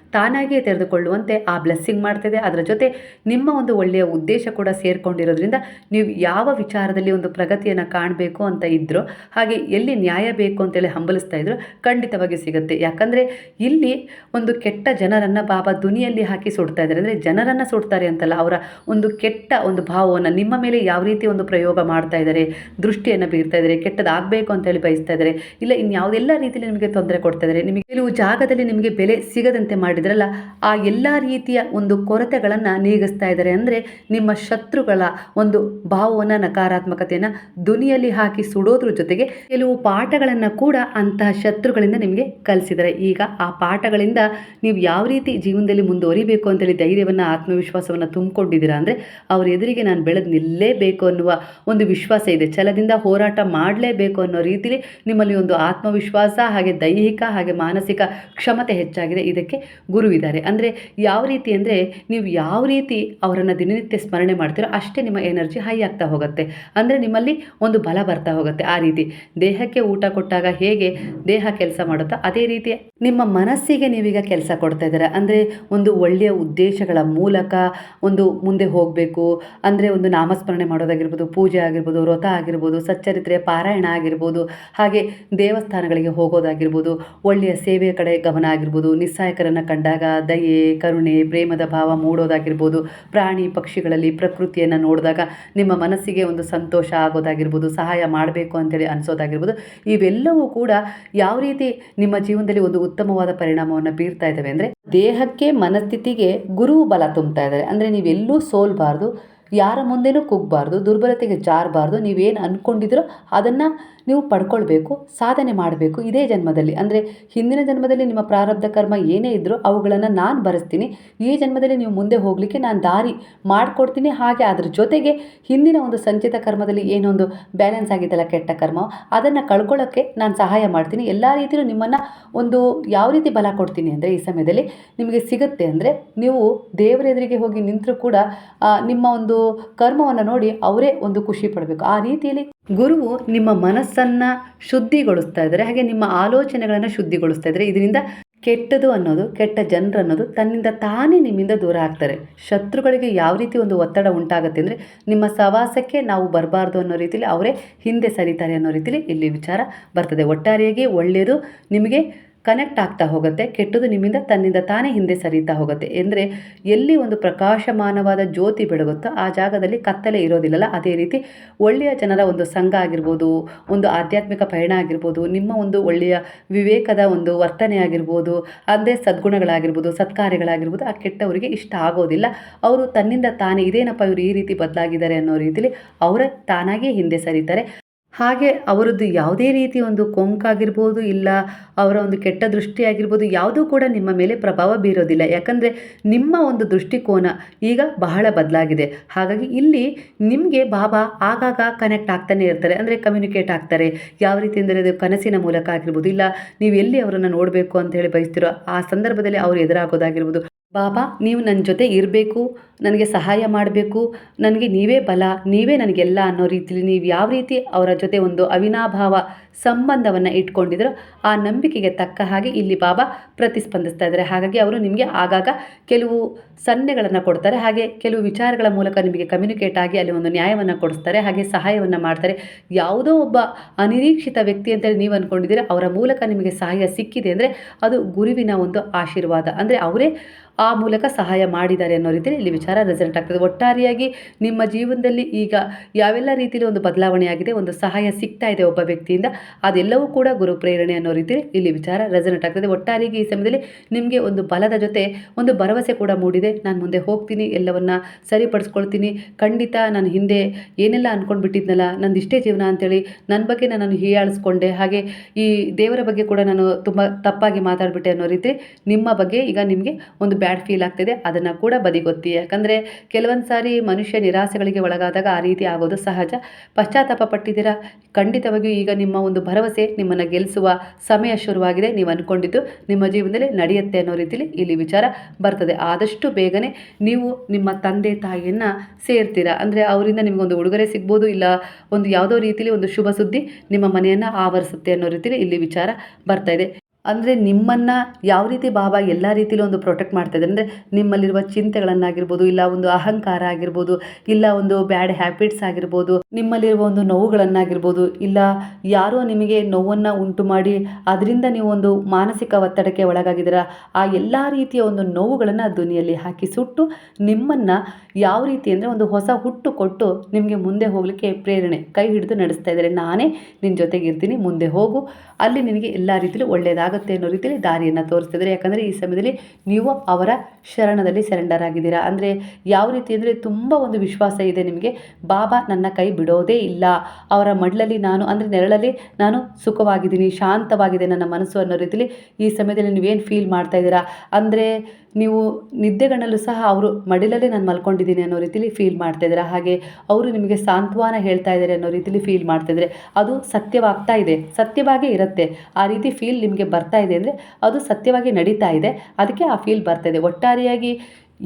ತಾನಾಗಿಯೇ ತೆರೆದುಕೊಳ್ಳುವಂತೆ ಆ ಬ್ಲೆಸ್ಸಿಂಗ್ ಮಾಡ್ತಿದೆ. ಅದರ ಜೊತೆ ನಿಮ್ಮ ಒಂದು ಒಳ್ಳೆಯ ಉದ್ದೇಶ ಕೂಡ ಸೇರಿಕೊಂಡಿರೋದ್ರಿಂದ ನೀವು ಯಾವ ವಿಚಾರದಲ್ಲಿ ಒಂದು ಪ್ರಗತಿಯನ್ನು ಕಾಣಬೇಕು ಅಂತ ಇದ್ರೋ, ಹಾಗೆ ಎಲ್ಲಿ ನ್ಯಾಯ ಬೇಕು ಅಂತೇಳಿ ಹಂಬಲಿಸ್ತಾ ಇದ್ರು ಖಂಡಿತವಾಗಿ ಸಿಗುತ್ತೆ. ಯಾಕಂದರೆ ಇಲ್ಲಿ ಒಂದು ಕೆಟ್ಟ ಜನರನ್ನು ಬಾಬಾ ದುನಿಯಲ್ಲಿ ಹಾಕಿ ಸುಡ್ತಾ ಇದ್ದಾರೆ. ಅಂದರೆ ಜನರನ್ನು ಸುಡ್ತಾರೆ ಅಂತಲ್ಲ, ಅವರ ಒಂದು ಕೆಟ್ಟ ಒಂದು ಭಾವವನ್ನು ನಿಮ್ಮ ಮೇಲೆ ಯಾವ ರೀತಿ ಒಂದು ಪ್ರಯೋಗ ಮಾಡ್ತಾ ಇದ್ದಾರೆ, ದೃಷ್ಟಿಯನ್ನು ಬೀರ್ತಾ ಇದ್ದಾರೆ, ಕೆಟ್ಟದಾಗಬೇಕು ಅಂತೇಳಿ ಬಯಸ್ತಾ ಇದ್ದಾರೆ. ಇಲ್ಲ, ಇನ್ಯಾವುದೆಲ್ಲ ರೀತಿಯಲ್ಲಿ ನಿಮಗೆ ತೊಂದರೆ ಕೊಡ್ತಾ ಇದ್ದಾರೆ. ನಿಮಗೆ ಕೆಲವು ಜಾಗದಲ್ಲಿ ನಿಮಗೆ ಬೆಲೆ ಸಿಗದಂತೆ ಮಾಡಿದ್ರಲ್ಲ, ಆ ಎಲ್ಲ ರೀತಿಯ ಒಂದು ಕೊರತೆಗಳನ್ನು ನೀಗಿಸ್ತಾ ಇದ್ದಾರೆ. ಅಂದರೆ ನಿಮ್ಮ ಶತ್ರುಗಳ ಒಂದು ಭಾವವನ್ನು, ನಕಾರಾತ್ಮಕತೆಯನ್ನು ಧ್ವನಿಯಲ್ಲಿ ಹಾಕಿ ಸುಡೋದ್ರ ಜೊತೆಗೆ ಕೆಲವು ಪಾಠಗಳನ್ನು ಕೂಡ ಅಂತಹ ಶತ್ರುಗಳಿಂದ ನಿಮಗೆ ಕಲಿಸಿದ್ದಾರೆ. ಈಗ ಆ ಪಾಠಗಳಿಂದ ನೀವು ಯಾವ ರೀತಿ ಜೀವನದಲ್ಲಿ ಮುಂದುವರಿಬೇಕು ಅಂತೇಳಿ ಧೈರ್ಯವನ್ನು, ಆತ್ಮವಿಶ್ವಾಸವನ್ನು ತುಂಬಿಕೊಂಡಿದ್ದೀರಾ ಅಂದರೆ ಅವ್ರ ಎದುರಿಗೆ ನಾನು ಬೆಳೆದು ನಿಲ್ಲೇಬೇಕು ಅನ್ನುವ ಒಂದು ವಿಶ್ವಾಸ ಇದೆ. ಛಲದಿಂದ ಹೋರಾಟ ಮಾಡಲೇಬೇಕು ಅನ್ನೋ ರೀತಿಲಿ ನಿಮ್ಮಲ್ಲಿ ಒಂದು ಆತ್ಮವಿಶ್ವಾಸ ಹಾಗೆ ದೈಹಿಕ ಹಾಗೆ ಮಾನಸಿಕ ಕ್ಷಮತೆ ಹೆಚ್ಚಾಗಿದೆ. ಇದಕ್ಕೆ ಗುರು ಇದ್ದಾರೆ ಅಂದರೆ ಯಾವ ರೀತಿ ಅಂದರೆ ನೀವು ಯಾವ ರೀತಿ ಅವರನ್ನು ದಿನನಿತ್ಯ ಸ್ಮರಣೆ ಮಾಡ್ತೀರೋ ಅಷ್ಟೇ ನಿಮ್ಮ ಎನರ್ಜಿ ಹೈ ಆಗ್ತಾ ಹೋಗುತ್ತೆ. ಅಂದರೆ ನಿಮ್ಮಲ್ಲಿ ಒಂದು ಬಲ ಬರ್ತಾ ಹೋಗುತ್ತೆ ಆ ರೀತಿ. ದೇಹಕ್ಕೆ ಊಟ ಕೊಟ್ಟಾಗ ಹೇಗೆ ದೇಹ ಕೆಲಸ ಮಾಡುತ್ತೋ ಅದೇ ರೀತಿ ನಿಮ್ಮ ಮನಸ್ಸಿಗೆ ನೀವೀಗ ಕೆಲಸ ಕೊಡ್ತಾ ಇದ್ದೀರಾ. ಅಂದರೆ ಒಂದು ಒಳ್ಳೆಯ ಉದ್ದೇಶಗಳ ಮೂಲಕ ಒಂದು ಮುಂದೆ ಹೋಗಬೇಕು. ಅಂದರೆ ಒಂದು ನಾಮಸ್ಮರಣೆ ಮಾಡೋದಾಗಿರ್ಬೋದು, ಪೂಜೆ ಆಗಿರ್ಬೋದು, ವ್ರತ ಆಗಿರ್ಬೋದು, ಸಚ್ಚರಿತ್ರೆ, ಪಾರಾಯಣ ಆಗಿರ್ಬೋದು, ಹಾಗೆ ದೇವಸ್ಥಾನಗಳಿಗೆ ಹೋಗೋದಾಗಿರ್ಬೋದು, ಒಳ್ಳೆಯ ಸೇವೆಯ ಕಡೆ ಗಮನ ಆಗಿರ್ಬೋದು ನಿಸ್ಸಹಾಯಕರನ್ನು ಕಂಡಾಗ ದಯೆ, ಕರುಣೆ, ಪ್ರೇಮದ ಭಾವ ಮೂಡೋದಾಗಿರ್ಬೋದು. ಪ್ರಾಣಿ ಪಕ್ಷಿಗಳಲ್ಲಿ ಪ್ರಕೃತಿಯನ್ನು ನೋಡಿದಾಗ ನಿಮ್ಮ ಮನಸ್ಸಿಗೆ ಒಂದು ಸಂತೋಷ ಆಗೋದಾಗಿರ್ಬೋದು, ಸಹಾಯ ಮಾಡಬೇಕು ಅಂತೇಳಿ ಅನಿಸೋದಾಗಿರ್ಬೋದು. ಇವೆಲ್ಲವೂ ಕೂಡ ಯಾವ ರೀತಿ ನಿಮ್ಮ ಜೀವನದಲ್ಲಿ ಒಂದು ಉತ್ತಮವಾದ ಪರಿಣಾಮವನ್ನು ಬೀರ್ತಾ ಇದ್ದಾವೆ ಅಂದರೆ, ದೇಹಕ್ಕೆ ಮನಸ್ಥಿತಿಗೆ ಗುರು ಬಲ ತುಂಬ್ತಾ ಇದ್ದಾರೆ ಅಂದರೆ ನೀವೆಲ್ಲೂ ಸೋಲ್ಬಾರ್ದು, ಯಾರ ಮುಂದೆನೂ ಕುಗ್ಬಾರ್ದು, ದುರ್ಬಲತೆಗೆ ಜಾರಬಾರ್ದು, ನೀವೇನು ಅಂದ್ಕೊಂಡಿದ್ರೋ ಅದನ್ನು ನೀವು ಪಡ್ಕೊಳ್ಬೇಕು, ಸಾಧನೆ ಮಾಡಬೇಕು ಇದೇ ಜನ್ಮದಲ್ಲಿ. ಅಂದರೆ ಹಿಂದಿನ ಜನ್ಮದಲ್ಲಿ ನಿಮ್ಮ ಪ್ರಾರಬ್ಧ ಕರ್ಮ ಏನೇ ಇದ್ದರೂ ಅವುಗಳನ್ನು ನಾನು ಬರೆಸ್ತೀನಿ, ಈ ಜನ್ಮದಲ್ಲಿ ನೀವು ಮುಂದೆ ಹೋಗಲಿಕ್ಕೆ ನಾನು ದಾರಿ ಮಾಡಿಕೊಡ್ತೀನಿ. ಹಾಗೆ ಅದರ ಜೊತೆಗೆ ಹಿಂದಿನ ಒಂದು ಸಂಚಿತ ಕರ್ಮದಲ್ಲಿ ಏನೊಂದು ಬ್ಯಾಲೆನ್ಸ್ ಆಗಿದ್ದಲ್ಲ ಕೆಟ್ಟ ಕರ್ಮ ಅದನ್ನು ಕಳ್ಕೊಳ್ಳೋಕ್ಕೆ ನಾನು ಸಹಾಯ ಮಾಡ್ತೀನಿ. ಎಲ್ಲ ರೀತಿಯೂ ನಿಮ್ಮನ್ನು ಒಂದು ಯಾವ ರೀತಿ ಬಲ ಕೊಡ್ತೀನಿ ಅಂದರೆ ಈ ಸಮಯದಲ್ಲಿ ನಿಮಗೆ ಸಿಗುತ್ತೆ ಅಂದರೆ ನೀವು ದೇವರ ಎದುರಿಗೆ ಹೋಗಿ ನಿಂತರೂ ಕೂಡ ನಿಮ್ಮ ಒಂದು ಕರ್ಮವನ್ನು ನೋಡಿ ಅವರೇ ಒಂದು ಖುಷಿ ಪಡಬೇಕು. ಆ ರೀತಿಯಲ್ಲಿ ಗುರುವು ನಿಮ್ಮ ಮನಸ್ಸನ್ನು ಶುದ್ಧಿಗೊಳಿಸ್ತಾ ಇದ್ದಾರೆ, ಹಾಗೆ ನಿಮ್ಮ ಆಲೋಚನೆಗಳನ್ನು ಶುದ್ಧಿಗೊಳಿಸ್ತಾ ಇದ್ದಾರೆ. ಇದರಿಂದ ಕೆಟ್ಟದು ಅನ್ನೋದು, ಕೆಟ್ಟ ಜನರು ಅನ್ನೋದು ತನ್ನಿಂದ ತಾನೇ ನಿಮ್ಮಿಂದ ದೂರ ಆಗ್ತಾರೆ. ಶತ್ರುಗಳಿಗೆ ಯಾವ ರೀತಿ ಒಂದು ಒತ್ತಡ ಉಂಟಾಗುತ್ತೆ ಅಂದರೆ, ನಿಮ್ಮ ಸವಾಸಕ್ಕೆ ನಾವು ಬರಬಾರ್ದು ಅನ್ನೋ ರೀತಿಯಲ್ಲಿ ಅವರೇ ಹಿಂದೆ ಸರಿತಾರೆ ಅನ್ನೋ ರೀತಿಯಲ್ಲಿ ಇಲ್ಲಿ ವಿಚಾರ ಬರ್ತದೆ. ಒಟ್ಟಾರೆಯಾಗಿ ಒಳ್ಳೆಯದು ನಿಮಗೆ ಕನೆಕ್ಟ್ ಆಗ್ತಾ ಹೋಗುತ್ತೆ ಕೆಟ್ಟದು ನಿಮ್ಮಿಂದ ತನ್ನಿಂದ ತಾನೇ ಹಿಂದೆ ಸರಿತಾ ಹೋಗುತ್ತೆ. ಅಂದರೆ ಎಲ್ಲಿ ಒಂದು ಪ್ರಕಾಶಮಾನವಾದ ಜ್ಯೋತಿ ಬೆಳಗುತ್ತೋ ಆ ಜಾಗದಲ್ಲಿ ಕತ್ತಲೆ ಇರೋದಿಲ್ಲಲ್ಲ, ಅದೇ ರೀತಿ ಒಳ್ಳೆಯ ಜನರ ಒಂದು ಸಂಘ ಆಗಿರ್ಬೋದು, ಒಂದು ಆಧ್ಯಾತ್ಮಿಕ ಪಯಣ ಆಗಿರ್ಬೋದು, ನಿಮ್ಮ ಒಂದು ಒಳ್ಳೆಯ ವಿವೇಕದ ಒಂದು ವರ್ತನೆ ಆಗಿರ್ಬೋದು, ಅದೇ ಸದ್ಗುಣಗಳಾಗಿರ್ಬೋದು, ಸತ್ಕಾರ್ಯಗಳಾಗಿರ್ಬೋದು, ಆ ಕೆಟ್ಟವರಿಗೆ ಇಷ್ಟ ಆಗೋದಿಲ್ಲ. ಅವರು ತನ್ನಿಂದ ತಾನೇ ಇದೇನಪ್ಪ ಇವರು ಈ ರೀತಿ ಬದಲಾಗಿದ್ದಾರೆ ಅನ್ನೋ ರೀತಿಯಲ್ಲಿ ಅವರೇ ತಾನಾಗಿಯೇ ಹಿಂದೆ ಸರಿತಾರೆ. ಹಾಗೆ ಅವರದ್ದು ಯಾವುದೇ ರೀತಿ ಒಂದು ಕೊಂಕಾಗಿರ್ಬೋದು ಇಲ್ಲ ಅವರ ಒಂದು ಕೆಟ್ಟ ದೃಷ್ಟಿ ಆಗಿರ್ಬೋದು ಯಾವುದೂ ಕೂಡ ನಿಮ್ಮ ಮೇಲೆ ಪ್ರಭಾವ ಬೀರೋದಿಲ್ಲ. ಯಾಕಂದರೆ ನಿಮ್ಮ ಒಂದು ದೃಷ್ಟಿಕೋನ ಈಗ ಬಹಳ ಬದಲಾಗಿದೆ. ಹಾಗಾಗಿ ಇಲ್ಲಿ ನಿಮಗೆ ಬಾಬಾ ಆಗಾಗ ಕನೆಕ್ಟ್ ಆಗ್ತಾನೆ ಇರ್ತಾರೆ. ಅಂದರೆ ಕಮ್ಯುನಿಕೇಟ್ ಆಗ್ತಾರೆ. ಯಾವ ರೀತಿ ಅಂದರೆ ಅದು ಕನಸಿನ ಮೂಲಕ ಆಗಿರ್ಬೋದು ಇಲ್ಲ ನೀವು ಎಲ್ಲಿ ಅವರನ್ನು ನೋಡಬೇಕು ಅಂತ ಹೇಳಿ ಬಯಸ್ತಿರೋ ಆ ಸಂದರ್ಭದಲ್ಲಿ ಅವರು ಎದುರಾಗೋದಾಗಿರ್ಬೋದು. ಬಾಬಾ, ನೀವು ನನ್ನ ಜೊತೆ ಇರಬೇಕು, ನನಗೆ ಸಹಾಯ ಮಾಡಬೇಕು, ನನಗೆ ನೀವೇ ಬಲ, ನೀವೇ ನನಗೆಲ್ಲ ಅನ್ನೋ ರೀತಿಲಿ ನೀವು ಯಾವ ರೀತಿ ಅವರ ಜೊತೆ ಒಂದು ಅವಿನಾಭಾವ ಸಂಬಂಧವನ್ನು ಇಟ್ಕೊಂಡಿದ್ರೋ ಆ ನಂಬಿಕೆಗೆ ತಕ್ಕ ಹಾಗೆ ಇಲ್ಲಿ ಬಾಬಾ ಪ್ರತಿಸ್ಪಂದಿಸ್ತಾ ಇದ್ದಾರೆ. ಹಾಗಾಗಿ ಅವರು ನಿಮಗೆ ಆಗಾಗ ಕೆಲವು ಸನ್ನೆಗಳನ್ನು ಕೊಡ್ತಾರೆ. ಹಾಗೆ ಕೆಲವು ವಿಚಾರಗಳ ಮೂಲಕ ನಿಮಗೆ ಕಮ್ಯುನಿಕೇಟ್ ಆಗಿ ಅಲ್ಲಿ ಒಂದು ನ್ಯಾಯವನ್ನು ಕೊಡಿಸ್ತಾರೆ. ಹಾಗೆ ಸಹಾಯವನ್ನು ಮಾಡ್ತಾರೆ. ಯಾವುದೋ ಒಬ್ಬ ಅನಿರೀಕ್ಷಿತ ವ್ಯಕ್ತಿ ಅಂತೇಳಿ ನೀವು ಅಂದ್ಕೊಂಡಿದ್ದೀರಿ ಅವರ ಮೂಲಕ ನಿಮಗೆ ಸಹಾಯ ಸಿಕ್ಕಿದೆ ಅಂದರೆ ಅದು ಗುರುವಿನ ಒಂದು ಆಶೀರ್ವಾದ. ಅಂದರೆ ಅವರೇ ಆ ಮೂಲಕ ಸಹಾಯ ಮಾಡಿದ್ದಾರೆ ಅನ್ನೋ ರೀತಿಯಲ್ಲಿ ಇಲ್ಲಿ ವಿಚಾರ ರೆಸಲ್ಟ್ ಆಗ್ತದೆ. ಒಟ್ಟಾರೆಯಾಗಿ ನಿಮ್ಮ ಜೀವನದಲ್ಲಿ ಈಗ ಯಾವೆಲ್ಲ ರೀತಿಯಲ್ಲಿ ಒಂದು ಬದಲಾವಣೆ ಆಗಿದೆ, ಒಂದು ಸಹಾಯ ಸಿಗ್ತಾ ಇದೆ ಒಬ್ಬ ವ್ಯಕ್ತಿಯಿಂದ, ಅದೆಲ್ಲವೂ ಕೂಡ ಗುರು ಪ್ರೇರಣೆ ಅನ್ನೋ ರೀತಿಯಲ್ಲಿ ಇಲ್ಲಿ ವಿಚಾರ ರೆಸಲ್ಟ್ ಆಗ್ತದೆ. ಒಟ್ಟಾರೆಯಾಗಿ ಈ ಸಮಯದಲ್ಲಿ ನಿಮಗೆ ಒಂದು ಬಲದ ಜೊತೆ ಒಂದು ಭರವಸೆ ಕೂಡ ಮೂಡಿದೆ. ನಾನು ಮುಂದೆ ಹೋಗ್ತೀನಿ, ಎಲ್ಲವನ್ನ ಸರಿಪಡಿಸ್ಕೊಳ್ತೀನಿ. ಖಂಡಿತ ನಾನು ಹಿಂದೆ ಏನೆಲ್ಲ ಅಂದ್ಕೊಂಡು ಬಿಟ್ಟಿದ್ನಲ್ಲ ನಂದು ಇಷ್ಟೇ ಜೀವನ ಅಂತೇಳಿ ನನ್ನ ಬಗ್ಗೆ ನಾನು ಹೀಯಾಳಿಸ್ಕೊಂಡೆ. ಹಾಗೆ ಈ ದೇವರ ಬಗ್ಗೆ ಕೂಡ ನಾನು ತುಂಬ ತಪ್ಪಾಗಿ ಮಾತಾಡಿಬಿಟ್ಟೆ ಅನ್ನೋ ರೀತಿ ನಿಮ್ಮ ಬಗ್ಗೆ ಈಗ ನಿಮಗೆ ಒಂದು ಬ್ಯಾಡ್ ಫೀಲ್ ಆಗ್ತಿದೆ, ಅದನ್ನು ಕೂಡ ಬದಿಗೊತ್ತಿ. ಯಾಕಂದರೆ ಕೆಲವೊಂದು ಸಾರಿ ಮನುಷ್ಯ ನಿರಾಸೆಗಳಿಗೆ ಒಳಗಾದಾಗ ಆ ರೀತಿ ಆಗೋದು ಸಹಜ. ಪಶ್ಚಾತ್ತಾಪ ಪಟ್ಟಿದ್ದೀರಾ? ಖಂಡಿತವಾಗಿಯೂ ಈಗ ನಿಮ್ಮ ಒಂದು ಭರವಸೆ ನಿಮ್ಮನ್ನು ಗೆಲ್ಲಿಸುವ ಸಮಯ ಶುರುವಾಗಿದೆ, ನೀವು ಅಂದ್ಕೊಂಡಿದ್ದು ನಿಮ್ಮ ಜೀವನದಲ್ಲಿ ನಡೆಯುತ್ತೆ ಅನ್ನೋ ರೀತಿಯಲ್ಲಿ ಇಲ್ಲಿ ವಿಚಾರ ಬರ್ತದೆ. ಆದಷ್ಟು ಬೇಗನೆ ನೀವು ನಿಮ್ಮ ತಂದೆ ತಾಯಿಯನ್ನು ಸೇರ್ತೀರಾ? ಅಂದರೆ ಅವರಿಂದ ನಿಮಗೊಂದು ಉಡುಗೊರೆ ಸಿಗ್ಬೋದು, ಇಲ್ಲ ಒಂದು ಯಾವುದೋ ರೀತಿಯಲ್ಲಿ ಒಂದು ಶುಭ ಸುದ್ದಿ ನಿಮ್ಮ ಮನೆಯನ್ನು ಆವರಿಸುತ್ತೆ ಅನ್ನೋ ರೀತಿಯಲ್ಲಿ ಇಲ್ಲಿ ವಿಚಾರ ಬರ್ತಾ ಇದೆ. ಅಂದರೆ ನಿಮ್ಮನ್ನು ಯಾವ ರೀತಿ ಬಾಬಾ ಎಲ್ಲ ರೀತಿಯಲ್ಲಿ ಒಂದು ಪ್ರೊಟೆಕ್ಟ್ ಮಾಡ್ತಾ ಇದ್ದಾರೆ? ಅಂದರೆ ನಿಮ್ಮಲ್ಲಿರುವ ಚಿಂತೆಗಳನ್ನಾಗಿರ್ಬೋದು, ಇಲ್ಲ ಒಂದು ಅಹಂಕಾರ ಆಗಿರ್ಬೋದು, ಇಲ್ಲ ಒಂದು ಬ್ಯಾಡ್ ಹ್ಯಾಬಿಟ್ಸ್ ಆಗಿರ್ಬೋದು, ನಿಮ್ಮಲ್ಲಿರುವ ಒಂದು ನೋವುಗಳನ್ನಾಗಿರ್ಬೋದು, ಇಲ್ಲ ಯಾರೋ ನಿಮಗೆ ನೋವನ್ನು ಉಂಟು ಮಾಡಿ ಅದರಿಂದ ನೀವು ಒಂದು ಮಾನಸಿಕ ಒತ್ತಡಕ್ಕೆ ಒಳಗಾಗಿದ್ದೀರಾ? ಆ ಎಲ್ಲ ರೀತಿಯ ಒಂದು ನೋವುಗಳನ್ನು ಧ್ವನಿಯಲ್ಲಿ ಹಾಕಿ ಸುಟ್ಟು ನಿಮ್ಮನ್ನು ಯಾವ ರೀತಿ ಅಂದರೆ ಒಂದು ಹೊಸ ಹುಟ್ಟು ಕೊಟ್ಟು ನಿಮಗೆ ಮುಂದೆ ಹೋಗಲಿಕ್ಕೆ ಪ್ರೇರಣೆ ಕೈ ಹಿಡಿದು ನಡೆಸ್ತಾ ಇದ್ದಾರೆ. ನಾನೇ ನಿನ್ನ ಜೊತೆಗಿರ್ತೀನಿ ಮುಂದೆ ಹೋಗು. ಅಲ್ಲಿ ನಿನಗೆ ಎಲ್ಲ ರೀತಿಯಲ್ಲಿ ಒಳ್ಳೆಯದಾಗುತ್ತೆ ಅನ್ನೋ ರೀತಿಯಲ್ಲಿ ದಾರಿಯನ್ನು ತೋರಿಸ್ತಿದ್ದಾರೆ ಯಾಕಂದರೆ ಈ ಸಮಯದಲ್ಲಿ ನೀವು ಅವರ ಶರಣದಲ್ಲಿ ಸೆರೆಂಡರ್ ಆಗಿದ್ದೀರಾ. ಅಂದರೆ ಯಾವ ರೀತಿ ಅಂದರೆ ತುಂಬ ಒಂದು ವಿಶ್ವಾಸ ಇದೆ ನಿಮಗೆ. ಬಾಬಾ ನನ್ನ ಕೈ ಬಿಡೋದೇ ಇಲ್ಲ. ಅವರ ಮಡಲಲ್ಲಿ ನಾನು ಅಂದರೆ ನೆರಳಲ್ಲಿ ನಾನು ಸುಖವಾಗಿದ್ದೀನಿ ಶಾಂತವಾಗಿದೆ ನನ್ನ ಮನಸ್ಸು ಅನ್ನೋ ರೀತಿಯಲ್ಲಿ ಈ ಸಮಯದಲ್ಲಿ ನೀವೇನು ಫೀಲ್ ಮಾಡ್ತಾ ಇದ್ದೀರಾ? ಅಂದರೆ ನೀವು ನಿದ್ದೆಗಣ್ಣಲ್ಲೂ ಸಹ ಅವರು ಮಡಿಲಲ್ಲೇ ನಾನು ಮಲ್ಕೊಂಡಿದ್ದೀನಿ ಅನ್ನೋ ರೀತಿಲಿ ಫೀಲ್ ಮಾಡ್ತಾ ಇದ್ದಾರೆ. ಹಾಗೆ ಅವರು ನಿಮಗೆ ಸಾಂತ್ವನ ಹೇಳ್ತಾ ಇದ್ದಾರೆ ಅನ್ನೋ ರೀತಿಲಿ ಫೀಲ್ ಮಾಡ್ತಾ ಇದ್ದಾರೆ. ಅದು ಸತ್ಯವಾಗ್ತಾ ಇದೆ. ಸತ್ಯವಾಗೇ ಇರುತ್ತೆ. ಆ ರೀತಿ ಫೀಲ್ ನಿಮಗೆ ಬರ್ತಾ ಇದೆ ಅಂದರೆ ಅದು ಸತ್ಯವಾಗಿ ನಡೀತಾ ಇದೆ. ಅದಕ್ಕೆ ಆ ಫೀಲ್ ಬರ್ತಾ ಇದೆ. ಒಟ್ಟಾರೆಯಾಗಿ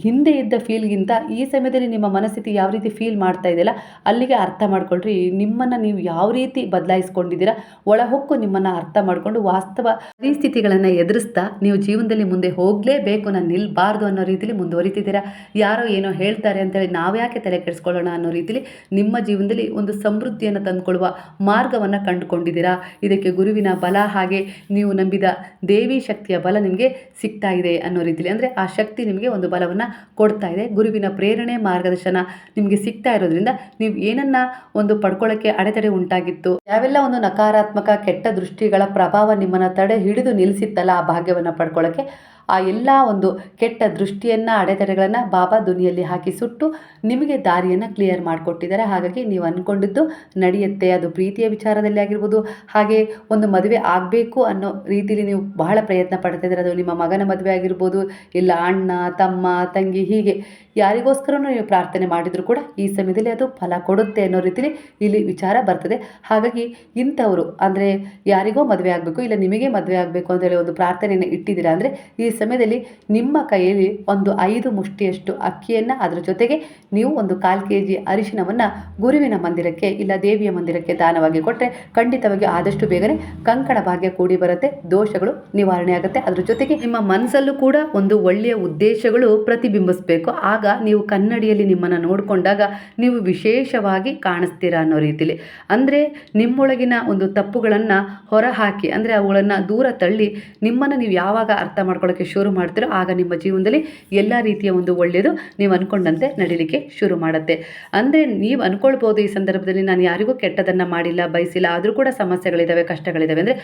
ಹಿಂದೆ ಇದ್ದ ಫೀಲ್ಗಿಂತ ಈ ಸಮಯದಲ್ಲಿ ನಿಮ್ಮ ಮನಸ್ಥಿತಿ ಯಾವ ರೀತಿ ಫೀಲ್ ಮಾಡ್ತಾ ಇದೆಯಲ್ಲ, ಅಲ್ಲಿಗೆ ಅರ್ಥ ಮಾಡ್ಕೊಳ್ರಿ. ನಿಮ್ಮನ್ನು ನೀವು ಯಾವ ರೀತಿ ಬದಲಾಯಿಸ್ಕೊಂಡಿದ್ದೀರಾ, ಒಳಹೊಕ್ಕು ನಿಮ್ಮನ್ನು ಅರ್ಥ ಮಾಡಿಕೊಂಡು ವಾಸ್ತವ ಪರಿಸ್ಥಿತಿಗಳನ್ನು ಎದುರಿಸ್ತಾ ನೀವು ಜೀವನದಲ್ಲಿ ಮುಂದೆ ಹೋಗಲೇಬೇಕು, ನಾನು ನಿಲ್ಬಾರ್ದು ಅನ್ನೋ ರೀತಿಲಿ ಮುಂದುವರಿತಿದ್ದೀರಾ? ಯಾರೋ ಏನೋ ಹೇಳ್ತಾರೆ ಅಂತೇಳಿ ನಾವ್ಯಾಕೆ ತಲೆ ಕೆಡಿಸ್ಕೊಳ್ಳೋಣ ಅನ್ನೋ ರೀತಿಲಿ ನಿಮ್ಮ ಜೀವನದಲ್ಲಿ ಒಂದು ಸಮೃದ್ಧಿಯನ್ನು ತಂದುಕೊಳ್ಳುವ ಮಾರ್ಗವನ್ನು ಕಂಡುಕೊಂಡಿದ್ದೀರಾ? ಇದಕ್ಕೆ ಗುರುವಿನ ಬಲ ಹಾಗೆ ನೀವು ನಂಬಿದ ದೇವಿ ಶಕ್ತಿಯ ಬಲ ನಿಮಗೆ ಸಿಗ್ತಾ ಇದೆ ಅನ್ನೋ ರೀತಿಲಿ. ಅಂದರೆ ಆ ಶಕ್ತಿ ನಿಮಗೆ ಒಂದು ಬಲವನ್ನು ಕೊಡ್ತಾ ಇದೆ. ಗುರುವಿನ ಪ್ರೇರಣೆ ಮಾರ್ಗದರ್ಶನ ನಿಮಗೆ ಸಿಗ್ತಾ ಇರೋದ್ರಿಂದ ನೀವು ಏನನ್ನ ಒಂದು ಪಡ್ಕೊಳ್ಳೋಕ್ಕೆ ಅಡೆತಡೆ ಉಂಟಾಗಿತ್ತು, ಯಾವೆಲ್ಲ ಒಂದು ನಕಾರಾತ್ಮಕ ಕೆಟ್ಟ ದೃಷ್ಟಿಗಳ ಪ್ರಭಾವ ನಿಮ್ಮನ್ನು ತಡೆ ಹಿಡಿದು ನಿಲ್ಲಿಸಿತ್ತಲ್ಲ ಆ ಭಾಗ್ಯವನ್ನು ಪಡ್ಕೊಳ್ಳೋಕ್ಕೆ ಆ ಎಲ್ಲ ಒಂದು ಕೆಟ್ಟ ದೃಷ್ಟಿಯನ್ನು, ಅಡೆತಡೆಗಳನ್ನು ಬಾಬಾ ದುನಿಯಲ್ಲಿ ಹಾಕಿ ಸುಟ್ಟು ನಿಮಗೆ ದಾರಿಯನ್ನು ಕ್ಲಿಯರ್ ಮಾಡಿಕೊಟ್ಟಿದ್ದಾರೆ. ಹಾಗಾಗಿ ನೀವು ಅಂದ್ಕೊಂಡಿದ್ದು ನಡೆಯುತ್ತೆ, ಅದು ಪ್ರೀತಿಯ ವಿಚಾರದಲ್ಲಿ ಆಗಿರ್ಬೋದು. ಹಾಗೆ ಒಂದು ಮದುವೆ ಆಗಬೇಕು ಅನ್ನೋ ರೀತಿಯಲ್ಲಿ ನೀವು ಬಹಳ ಪ್ರಯತ್ನ ಪಡ್ತಾ ಇದ್ದೀರ. ಅದು ನಿಮ್ಮ ಮಗನ ಮದುವೆ ಆಗಿರ್ಬೋದು, ಇಲ್ಲ ಅಣ್ಣ, ತಮ್ಮ, ತಂಗಿ, ಹೀಗೆ ಯಾರಿಗೋಸ್ಕರನೂ ನೀವು ಪ್ರಾರ್ಥನೆ ಮಾಡಿದರೂ ಕೂಡ ಈ ಸಮಯದಲ್ಲಿ ಅದು ಫಲ ಕೊಡುತ್ತೆ ಅನ್ನೋ ರೀತಿಯಲ್ಲಿ ಇಲ್ಲಿ ವಿಚಾರ ಬರ್ತದೆ. ಹಾಗಾಗಿ ಇಂಥವರು, ಅಂದರೆ ಯಾರಿಗೋ ಮದುವೆ ಆಗಬೇಕು, ಇಲ್ಲ ನಿಮಗೆ ಮದುವೆ ಆಗಬೇಕು ಅಂತೇಳಿ ಒಂದು ಪ್ರಾರ್ಥನೆಯನ್ನು ಇಟ್ಟಿದ್ದೀರಾ ಅಂದರೆ ಈ ಸಮಯದಲ್ಲಿ ನಿಮ್ಮ ಕೈಯಲ್ಲಿ ಒಂದು ಐದು ಮುಷ್ಟಿಯಷ್ಟು ಅಕ್ಕಿಯನ್ನು ಅದರ ಜೊತೆಗೆ ನೀವು ಒಂದು ಕಾಲು ಕೆ ಜಿ ಅರಿಶಿನವನ್ನು ಗುರುವಿನ ಮಂದಿರಕ್ಕೆ ಇಲ್ಲ ದೇವಿಯ ಮಂದಿರಕ್ಕೆ ದಾನವಾಗಿ ಕೊಟ್ಟರೆ ಖಂಡಿತವಾಗಿ ಆದಷ್ಟು ಬೇಗನೆ ಕಂಕಣ ಭಾಗ್ಯ ಕೂಡಿ ಬರುತ್ತೆ, ದೋಷಗಳು ನಿವಾರಣೆ ಆಗುತ್ತೆ. ಅದರ ಜೊತೆಗೆ ನಿಮ್ಮ ಮನಸ್ಸಲ್ಲೂ ಕೂಡ ಒಂದು ಒಳ್ಳೆಯ ಉದ್ದೇಶಗಳು ಪ್ರತಿಬಿಂಬಿಸಬೇಕು. ಆಗ ನೀವು ಕನ್ನಡಿಯಲ್ಲಿ ನಿಮ್ಮನ್ನು ನೋಡಿಕೊಂಡಾಗ ನೀವು ವಿಶೇಷವಾಗಿ ಕಾಣಿಸ್ತೀರಾ ಅನ್ನೋ ರೀತಿಲಿ. ಅಂದರೆ ನಿಮ್ಮೊಳಗಿನ ಒಂದು ತಪ್ಪುಗಳನ್ನು ಹೊರಹಾಕಿ, ಅಂದರೆ ಅವುಗಳನ್ನು ದೂರ ತಳ್ಳಿ ನಿಮ್ಮನ್ನು ನೀವು ಯಾವಾಗ ಅರ್ಥ ಮಾಡ್ಕೊಳ್ಳೋಕ್ಕೆ ಶುರು ಮಾಡ್ತೀರೋ ಆಗ ನಿಮ್ಮ ಜೀವನದಲ್ಲಿ ಎಲ್ಲ ರೀತಿಯ ಒಂದು ಒಳ್ಳೆಯದು ನೀವು ಅಂದ್ಕೊಂಡಂತೆ ನಡೀಲಿಕ್ಕೆ ಶುರು ಮಾಡುತ್ತೆ. ಅಂದರೆ ನೀವು ಅಂದ್ಕೊಳ್ಬೋದು ಈ ಸಂದರ್ಭದಲ್ಲಿ ನಾನು ಯಾರಿಗೂ ಕೆಟ್ಟದನ್ನು ಮಾಡಿಲ್ಲ, ಬಯಸಿಲ್ಲ, ಆದರೂ ಕೂಡ ಸಮಸ್ಯೆಗಳಿದ್ದಾವೆ ಕಷ್ಟಗಳಿದ್ದಾವೆ ಅಂದರೆ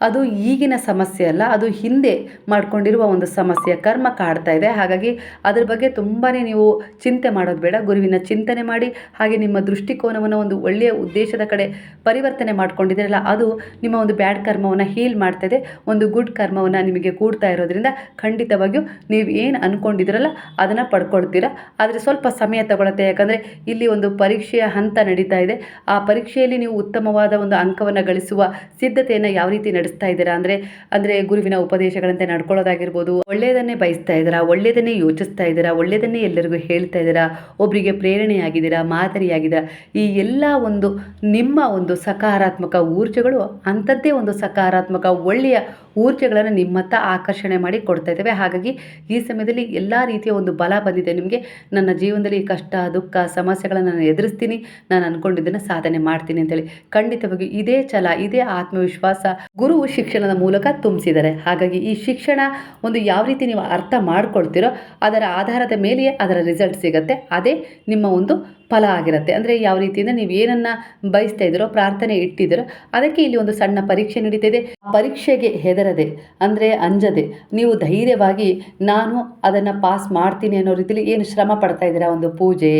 ಅದು ಈಗಿನ ಸಮಸ್ಯೆ ಅಲ್ಲ, ಅದು ಹಿಂದೆ ಮಾಡಿಕೊಂಡಿರುವ ಒಂದು ಸಮಸ್ಯೆ. ಕರ್ಮ ಕಾಡ್ತಾ ಇದೆ. ಹಾಗಾಗಿ ಅದ್ರ ಬಗ್ಗೆ ತುಂಬಾ ನೀವು ಚಿಂತೆ ಮಾಡೋದು ಬೇಡ. ಗುರುವಿನ ಚಿಂತನೆ ಮಾಡಿ, ಹಾಗೆ ನಿಮ್ಮ ದೃಷ್ಟಿಕೋನವನ್ನು ಒಂದು ಒಳ್ಳೆಯ ಉದ್ದೇಶದ ಕಡೆ ಪರಿವರ್ತನೆ ಮಾಡ್ಕೊಂಡಿದ್ದೀರಲ್ಲ, ಅದು ನಿಮ್ಮ ಒಂದು ಬ್ಯಾಡ್ ಕರ್ಮವನ್ನು ಹೀಲ್ ಮಾಡ್ತಾ ಇದೆ. ಒಂದು ಗುಡ್ ಕರ್ಮವನ್ನು ನಿಮಗೆ ಕೂಡ್ತಾ ಇರೋದ್ರಿಂದ ಖಂಡಿತವಾಗಿಯೂ ನೀವು ಏನು ಅಂದ್ಕೊಂಡಿದ್ದೀರಲ್ಲ ಅದನ್ನು ಪಡ್ಕೊಳ್ತೀರ. ಆದರೆ ಸ್ವಲ್ಪ ಸಮಯ ತಗೊಳುತ್ತೆ. ಯಾಕಂದರೆ ಇಲ್ಲಿ ಒಂದು ಪರೀಕ್ಷೆಯ ಹಂತ ನಡೀತಾ ಇದೆ. ಆ ಪರೀಕ್ಷೆಯಲ್ಲಿ ನೀವು ಉತ್ತಮವಾದ ಒಂದು ಅಂಕವನ್ನು ಗಳಿಸುವ ಸಿದ್ಧತೆಯನ್ನು ಯಾವ ರೀತಿ ನಡೆಸ್ತಾ ಇದ್ದೀರಾ? ಅಂದರೆ ಅಂದರೆ ಗುರುವಿನ ಉಪದೇಶಗಳಂತೆ ನಡ್ಕೊಳ್ಳೋದಾಗಿರ್ಬೋದು, ಒಳ್ಳೆಯದನ್ನೇ ಬಯಸ್ತಾ ಇದ್ದೀರಾ? ಒಳ್ಳೆಯದನ್ನೇ ಯೋಚಿಸ್ತಾ ಇದ್ದೀರಾ? ಒಳ್ಳೆಯದನ್ನೇ ಎಲ್ಲರಿಗೂ ಹೇಳ್ತಾ ಇದ್ದೀರಾ? ಒಬ್ಬರಿಗೆ ಪ್ರೇರಣೆಯಾಗಿದ್ದೀರಾ? ಮಾದರಿಯಾಗಿದ್ದೀರಾ? ಈ ಎಲ್ಲ ಒಂದು ನಿಮ್ಮ ಒಂದು ಸಕಾರಾತ್ಮಕ ಊರ್ಜೆಗಳು, ಅಂಥದ್ದೇ ಒಂದು ಸಕಾರಾತ್ಮಕ ಒಳ್ಳೆಯ ಊರ್ಜೆಗಳನ್ನು ನಿಮ್ಮತ್ತ ಆಕರ್ಷಣೆ ಮಾಡಿ ಕೊಡ್ತಾ ಇದ್ದಾವೆ. ಹಾಗಾಗಿ ಈ ಸಮಯದಲ್ಲಿ ಎಲ್ಲ ರೀತಿಯ ಒಂದು ಬಲ ಬಂದಿದೆ ನಿಮಗೆ. ನನ್ನ ಜೀವನದಲ್ಲಿ ಕಷ್ಟ, ದುಃಖ, ಸಮಸ್ಯೆಗಳನ್ನು ನಾನು ಎದುರಿಸ್ತೀನಿ. ನಾನು ಅಂದ್ಕೊಂಡಿದ್ದನ್ನು ಸಾಧನೆ ಮಾಡ್ತೀನಿ ಅಂತೇಳಿ ಖಂಡಿತವಾಗಿ ಇದೇ ಛಲ, ಇದೇ ಆತ್ಮವಿಶ್ವಾಸ. ಗುರು ಗುರು ಶಿಕ್ಷಣದ ಮೂಲಕ ತುಂಬಿಸಿದ್ದಾರೆ. ಹಾಗಾಗಿ ಈ ಶಿಕ್ಷಣ ಒಂದು ಯಾವ ರೀತಿ ನೀವು ಅರ್ಥ ಮಾಡ್ಕೊಳ್ತೀರೋ ಅದರ ಆಧಾರದ ಮೇಲೆಯೇ ಅದರ ರಿಸಲ್ಟ್ ಸಿಗುತ್ತೆ. ಅದೇ ನಿಮ್ಮ ಒಂದು ಫಲ ಆಗಿರುತ್ತೆ. ಅಂದರೆ ಯಾವ ರೀತಿಯಿಂದ ನೀವು ಏನನ್ನು ಬಯಸ್ತಾ ಇದ್ದೀರೋ, ಪ್ರಾರ್ಥನೆ ಇಟ್ಟಿದ್ದೀರೋ, ಅದಕ್ಕೆ ಇಲ್ಲಿ ಒಂದು ಸಣ್ಣ ಪರೀಕ್ಷೆ ನಡೀತಾ ಇದೆ ಪರೀಕ್ಷೆಗೆ ಹೆದರದೆ, ಅಂದರೆ ಅಂಜದೆ, ನೀವು ಧೈರ್ಯವಾಗಿ ನಾನು ಅದನ್ನು ಪಾಸ್ ಮಾಡ್ತೀನಿ ಅನ್ನೋ ರೀತಿಯಲ್ಲಿ ಏನು ಶ್ರಮ ಪಡ್ತಾ ಇದ್ದೀರಾ? ಒಂದು ಪೂಜೆ,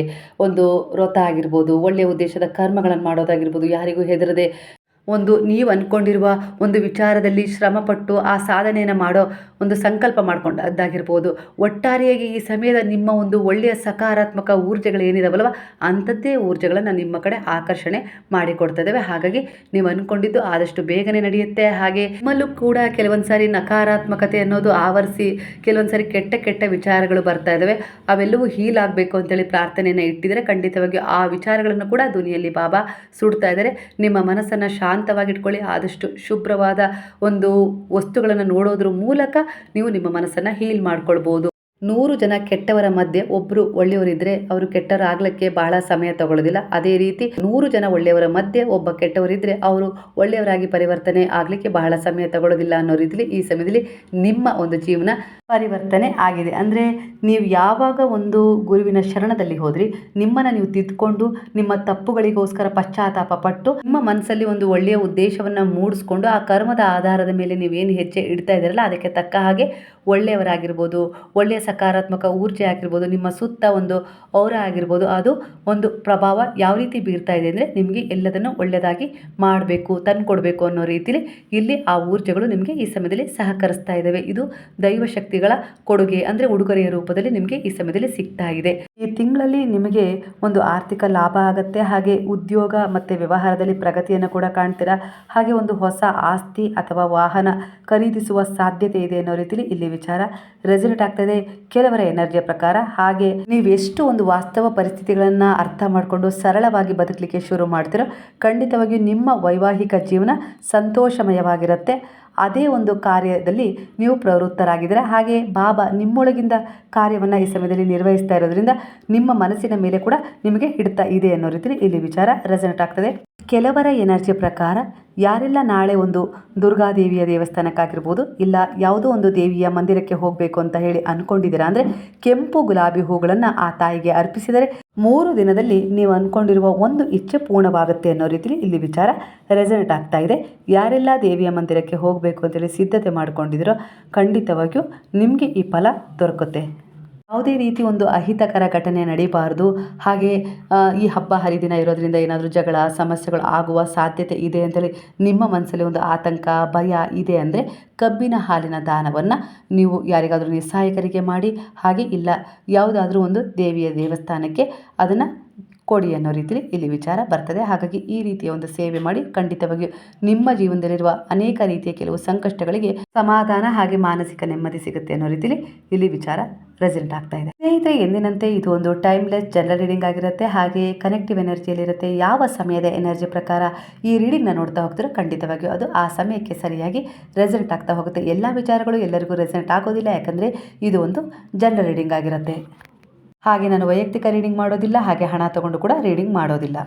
ಒಂದು ವ್ರತ ಆಗಿರ್ಬೋದು, ಒಳ್ಳೆಯ ಉದ್ದೇಶದ ಕರ್ಮಗಳನ್ನು ಮಾಡೋದಾಗಿರ್ಬೋದು, ಯಾರಿಗೂ ಹೆದರದೆ ಒಂದು ನೀವು ಅಂದ್ಕೊಂಡಿರುವ ಒಂದು ವಿಚಾರದಲ್ಲಿ ಶ್ರಮಪಟ್ಟು ಆ ಸಾಧನೆಯನ್ನು ಮಾಡೋ ಒಂದು ಸಂಕಲ್ಪ ಮಾಡ್ಕೊಂಡದ್ದಾಗಿರ್ಬೋದು. ಒಟ್ಟಾರೆಯಾಗಿ ಈ ಸಮಯದ ನಿಮ್ಮ ಒಂದು ಒಳ್ಳೆಯ ಸಕಾರಾತ್ಮಕ ಊರ್ಜೆಗಳು ಏನಿದಾವಲ್ವ, ಅಂಥದ್ದೇ ಊರ್ಜೆಗಳನ್ನು ನಿಮ್ಮ ಕಡೆ ಆಕರ್ಷಣೆ ಮಾಡಿಕೊಡ್ತದವೆ. ಹಾಗಾಗಿ ನೀವು ಅಂದ್ಕೊಂಡಿದ್ದು ಆದಷ್ಟು ಬೇಗನೆ ನಡೆಯುತ್ತೆ. ಹಾಗೆ ನಿಮ್ಮಲ್ಲೂ ಕೂಡ ಕೆಲವೊಂದು ಸಾರಿ ನಕಾರಾತ್ಮಕತೆ ಅನ್ನೋದು ಆವರಿಸಿ ಕೆಲವೊಂದು ಸಾರಿ ಕೆಟ್ಟ ಕೆಟ್ಟ ವಿಚಾರಗಳು ಬರ್ತಾ ಇದ್ದಾವೆ ಅವೆಲ್ಲವೂ ಹೀಲ್ ಆಗಬೇಕು ಅಂತೇಳಿ ಪ್ರಾರ್ಥನೆಯನ್ನು ಇಟ್ಟಿದ್ರೆ ಖಂಡಿತವಾಗಿ ಆ ವಿಚಾರಗಳನ್ನು ಕೂಡ ಧ್ವನಿಯಲ್ಲಿ ಬಾಬಾ ಸುಡ್ತಾ ಇದ್ದಾರೆ ನಿಮ್ಮ ಮನಸ್ಸನ್ನು ಶಾಂತವಾಗಿಟ್ಕೊಳ್ಳಿ. ಆದಷ್ಟು ಶುಭ್ರವಾದ ಒಂದು ವಸ್ತುಗಳನ್ನು ನೋಡೋದ್ರ ಮೂಲಕ ನೀವು ನಿಮ್ಮ ಮನಸ್ಸನ್ನು ಹೀಲ್ ಮಾಡ್ಕೊಳ್ಬೋದು. ನೂರು ಜನ ಕೆಟ್ಟವರ ಮಧ್ಯೆ ಒಬ್ಬರು ಒಳ್ಳೆಯವರಿದ್ರೆ ಅವರು ಕೆಟ್ಟವರಾಗಲಿಕ್ಕೆ ಬಹಳ ಸಮಯ ತಗೊಳ್ಳೋದಿಲ್ಲ ಅದೇ ರೀತಿ ನೂರು ಜನ ಒಳ್ಳೆಯವರ ಮಧ್ಯೆ ಒಬ್ಬ ಕೆಟ್ಟವರಿದ್ರೆ ಅವರು ಒಳ್ಳೆಯವರಾಗಿ ಪರಿವರ್ತನೆ ಆಗಲಿಕ್ಕೆ ಬಹಳ ಸಮಯ ತಗೊಳ್ಳೋದಿಲ್ಲ ಅನ್ನೋ ರೀತಿಲಿ ಈ ಸಮಯದಲ್ಲಿ ನಿಮ್ಮ ಒಂದು ಜೀವನ ಪರಿವರ್ತನೆ ಆಗಿದೆ. ಅಂದರೆ ನೀವು ಯಾವಾಗ ಒಂದು ಗುರುವಿನ ಶರಣದಲ್ಲಿ ಹೋದ್ರಿ, ನಿಮ್ಮನ್ನು ನೀವು ತಿದ್ದುಕೊಂಡು ನಿಮ್ಮ ತಪ್ಪುಗಳಿಗೋಸ್ಕರ ಪಶ್ಚಾತ್ತಾಪ ಪಟ್ಟು, ನಿಮ್ಮ ಮನಸ್ಸಲ್ಲಿ ಒಂದು ಒಳ್ಳೆಯ ಉದ್ದೇಶವನ್ನು ಮೂಡಿಸ್ಕೊಂಡು ಆ ಕರ್ಮದ ಆಧಾರದ ಮೇಲೆ ನೀವೇನು ಹೆಜ್ಜೆ ಇಡ್ತಾ ಇದ್ದೀರಲ್ಲ, ಅದಕ್ಕೆ ತಕ್ಕ ಹಾಗೆ ಒಳ್ಳೆಯವರಾಗಿರ್ಬೋದು, ಒಳ್ಳೆಯ ಸಕಾರಾತ್ಮಕ ಊರ್ಜೆ ಆಗಿರ್ಬೋದು, ನಿಮ್ಮ ಸುತ್ತ ಒಂದು ಔರ ಆಗಿರ್ಬೋದು, ಅದು ಒಂದು ಪ್ರಭಾವ ಯಾವ ರೀತಿ ಬೀರ್ತಾ ಇದೆ ಅಂದರೆ ನಿಮಗೆ ಎಲ್ಲದನ್ನು ಒಳ್ಳೆಯದಾಗಿ ಮಾಡಬೇಕು, ತಂದುಕೊಡ್ಬೇಕು ಅನ್ನೋ ರೀತಿಯಲ್ಲಿ ಇಲ್ಲಿ ಆ ಊರ್ಜೆಗಳು ನಿಮಗೆ ಈ ಸಮಯದಲ್ಲಿ ಸಹಕರಿಸ್ತಾ ಇದ್ದಾವೆ ಇದು ದೈವ ಶಕ್ತಿಗಳ ಕೊಡುಗೆ ಅಂದರೆ ಉಡುಗೊರೆಯ ರೂಪದಲ್ಲಿ ನಿಮಗೆ ಈ ಸಮಯದಲ್ಲಿ ಸಿಗ್ತಾ ಇದೆ. ಈ ತಿಂಗಳಲ್ಲಿ ನಿಮಗೆ ಒಂದು ಆರ್ಥಿಕ ಲಾಭ ಆಗುತ್ತೆ. ಹಾಗೆ ಉದ್ಯೋಗ ಮತ್ತು ವ್ಯವಹಾರದಲ್ಲಿ ಪ್ರಗತಿಯನ್ನು ಕೂಡ ಕಾಣ್ತೀರಾ? ಹಾಗೆ ಒಂದು ಹೊಸ ಆಸ್ತಿ ಅಥವಾ ವಾಹನ ಖರೀದಿಸುವ ಸಾಧ್ಯತೆ ಇದೆ ಅನ್ನೋ ರೀತಿಲಿ ಇಲ್ಲಿ ವಿಚಾರ ರೆಸಲ್ಟ್ ಆಗ್ತದೆ. ಕೆಲವರ ಎನರ್ಜಿಯ ಪ್ರಕಾರ. ಹಾಗೆ ನೀವೆಷ್ಟು ಒಂದು ವಾಸ್ತವ ಪರಿಸ್ಥಿತಿಗಳನ್ನು ಅರ್ಥ ಮಾಡಿಕೊಂಡು ಸರಳವಾಗಿ ಬದುಕಲಿಕ್ಕೆ ಶುರು ಮಾಡ್ತೀರೋ ಖಂಡಿತವಾಗಿಯೂ ನಿಮ್ಮ ವೈವಾಹಿಕ ಜೀವನ ಸಂತೋಷಮಯವಾಗಿರುತ್ತೆ. ಅದೇ ಒಂದು ಕಾರ್ಯದಲ್ಲಿ ನೀವು ಪ್ರವೃತ್ತರಾಗಿದ್ದೀರ ಹಾಗೆ ಬಾಬಾ ನಿಮ್ಮೊಳಗಿಂದ ಕಾರ್ಯವನ್ನು ಈ ಸಮಯದಲ್ಲಿ ನಿರ್ವಹಿಸ್ತಾ ಇರೋದ್ರಿಂದ ನಿಮ್ಮ ಮನಸ್ಸಿನ ಮೇಲೆ ಕೂಡ ನಿಮಗೆ ಹಿಡ್ತಾ ಇದೆ ಅನ್ನೋ ರೀತಿಯಲ್ಲಿ ಇಲ್ಲಿ ವಿಚಾರ ರೆಸನೆಟ್ ಆಗ್ತದೆ. ಕೆಲವರ ಎನರ್ಜಿ ಪ್ರಕಾರ ಯಾರೆಲ್ಲ ನಾಳೆ ಒಂದು ದುರ್ಗಾದೇವಿಯ ದೇವಸ್ಥಾನಕ್ಕಾಗಿರ್ಬೋದು ಇಲ್ಲ ಯಾವುದೋ ಒಂದು ದೇವಿಯ ಮಂದಿರಕ್ಕೆ ಹೋಗಬೇಕು ಅಂತ ಹೇಳಿ ಅಂದ್ಕೊಂಡಿದ್ದೀರಾ ಅಂದರೆ ಕೆಂಪು ಗುಲಾಬಿ ಹೂಗಳನ್ನು ಆ ತಾಯಿಗೆ ಅರ್ಪಿಸಿದರೆ ಮೂರು ದಿನದಲ್ಲಿ ನೀವು ಅಂದ್ಕೊಂಡಿರುವ ಒಂದು ಇಚ್ಛೆ ಪೂರ್ಣವಾಗುತ್ತೆ ಅನ್ನೋ ರೀತಿಯಲ್ಲಿ ಇಲ್ಲಿ ವಿಚಾರ ರೆಸನೇಟ್ ಆಗ್ತಾ ಇದೆ. ಯಾರೆಲ್ಲ ದೇವಿಯ ಮಂದಿರಕ್ಕೆ ಹೋಗಬೇಕು ಅಂತೇಳಿ ಸಿದ್ಧತೆ ಮಾಡ್ಕೊಂಡಿದ್ದೀರೋ ಖಂಡಿತವಾಗಿಯೂ ನಿಮಗೆ ಈ ಫಲ ದೊರಕುತ್ತೆ. ಯಾವುದೇ ರೀತಿ ಒಂದು ಅಹಿತಕರ ಘಟನೆ ನಡೀಬಾರ್ದು. ಹಾಗೆ ಈ ಹಬ್ಬ ಹರಿದಿನ ಇರೋದ್ರಿಂದ ಏನಾದರೂ ಜಗಳ, ಸಮಸ್ಯೆಗಳು ಆಗುವ ಸಾಧ್ಯತೆ ಇದೆ ಅಂತೇಳಿ ನಿಮ್ಮ ಮನಸ್ಸಲ್ಲಿ ಒಂದು ಆತಂಕ, ಭಯ ಇದೆ ಅಂದರೆ ಕಬ್ಬಿನ ಹಾಲಿನ ದಾನವನ್ನು ನೀವು ಯಾರಿಗಾದರೂ ನಿಸ್ಸಹಾಯಕರಿಗೆ ಮಾಡಿ. ಹಾಗೆ ಇಲ್ಲ, ಯಾವುದಾದ್ರೂ ಒಂದು ದೇವಿಯ ದೇವಸ್ಥಾನಕ್ಕೆ ಅದನ್ನು ಕೊಡಿ ಅನ್ನೋ ರೀತಿಯಲ್ಲಿ ಇಲ್ಲಿ ವಿಚಾರ ಬರ್ತದೆ. ಹಾಗಾಗಿ ಈ ರೀತಿಯ ಒಂದು ಸೇವೆ ಮಾಡಿ ಖಂಡಿತವಾಗಿಯೂ ನಿಮ್ಮ ಜೀವನದಲ್ಲಿರುವ ಅನೇಕ ರೀತಿಯ ಕೆಲವು ಸಂಕಷ್ಟಗಳಿಗೆ ಸಮಾಧಾನ ಹಾಗೆ ಮಾನಸಿಕ ನೆಮ್ಮದಿ ಸಿಗುತ್ತೆ ಅನ್ನೋ ರೀತಿಯಲ್ಲಿ ಇಲ್ಲಿ ವಿಚಾರ ರೆಸಲ್ಟ್ ಆಗ್ತಾ ಇದೆ. ಸ್ನೇಹಿತರೆ, ಎಂದಿನಂತೆ ಇದು ಒಂದು ಟೈಮ್ಲೆಸ್ ಜನರಲ್ ರೀಡಿಂಗ್ ಆಗಿರುತ್ತೆ. ಹಾಗೆ ಕನೆಕ್ಟಿವ್ ಎನರ್ಜಿಯಲ್ಲಿರುತ್ತೆ ಯಾವ ಸಮಯದ ಎನರ್ಜಿ ಪ್ರಕಾರ ಈ ರೀಡಿಂಗ್ನ ನೋಡ್ತಾ ಹೋಗ್ತಿರೋ ಖಂಡಿತವಾಗಿಯೂ ಅದು ಆ ಸಮಯಕ್ಕೆ ಸರಿಯಾಗಿ ರೆಸಲ್ಟ್ ಆಗ್ತಾ ಹೋಗುತ್ತೆ. ಎಲ್ಲ ವಿಚಾರಗಳು ಎಲ್ಲರಿಗೂ ರೆಸಲ್ಟ್ ಆಗೋದಿಲ್ಲ. ಯಾಕಂದರೆ ಇದು ಒಂದು ಜನರಲ್ ರೀಡಿಂಗ್ ಆಗಿರುತ್ತೆ. ಹಾಗೆ ನಾನು ವೈಯಕ್ತಿಕ ರೀಡಿಂಗ್ ಮಾಡೋದಿಲ್ಲ, ಹಾಗೆ ಹಣ ತಗೊಂಡು ಕೂಡ ರೀಡಿಂಗ್ ಮಾಡೋದಿಲ್ಲ.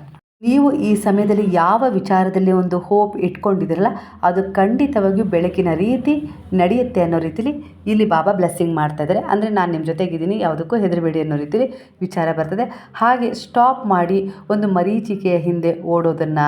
ನೀವು ಈ ಸಮಯದಲ್ಲಿ ಯಾವ ವಿಚಾರದಲ್ಲಿ ಒಂದು ಹೋಪ್ ಇಟ್ಕೊಂಡಿದ್ದೀರಲ್ಲ, ಅದು ಖಂಡಿತವಾಗಿಯೂ ಬೆಳಕಿನ ರೀತಿ ನಡೆಯುತ್ತೆ ಅನ್ನೋ ರೀತಿಲಿ ಇಲ್ಲಿ ಬಾಬಾ ಬ್ಲೆಸ್ಸಿಂಗ್ ಮಾಡ್ತಾ ಇದ್ದಾರೆ. ಅಂದರೆ ನಾನು ನಿಮ್ಮ ಜೊತೆಗಿದ್ದೀನಿ, ಯಾವುದಕ್ಕೂ ಹೆದರಬೇಡಿ ಅನ್ನೋ ರೀತಿಲಿ ವಿಚಾರ ಬರ್ತದೆ. ಹಾಗೆ ಸ್ಟಾಪ್ ಮಾಡಿ ಒಂದು ಮರೀಚಿಕೆಯ ಹಿಂದೆ ಓಡೋದನ್ನು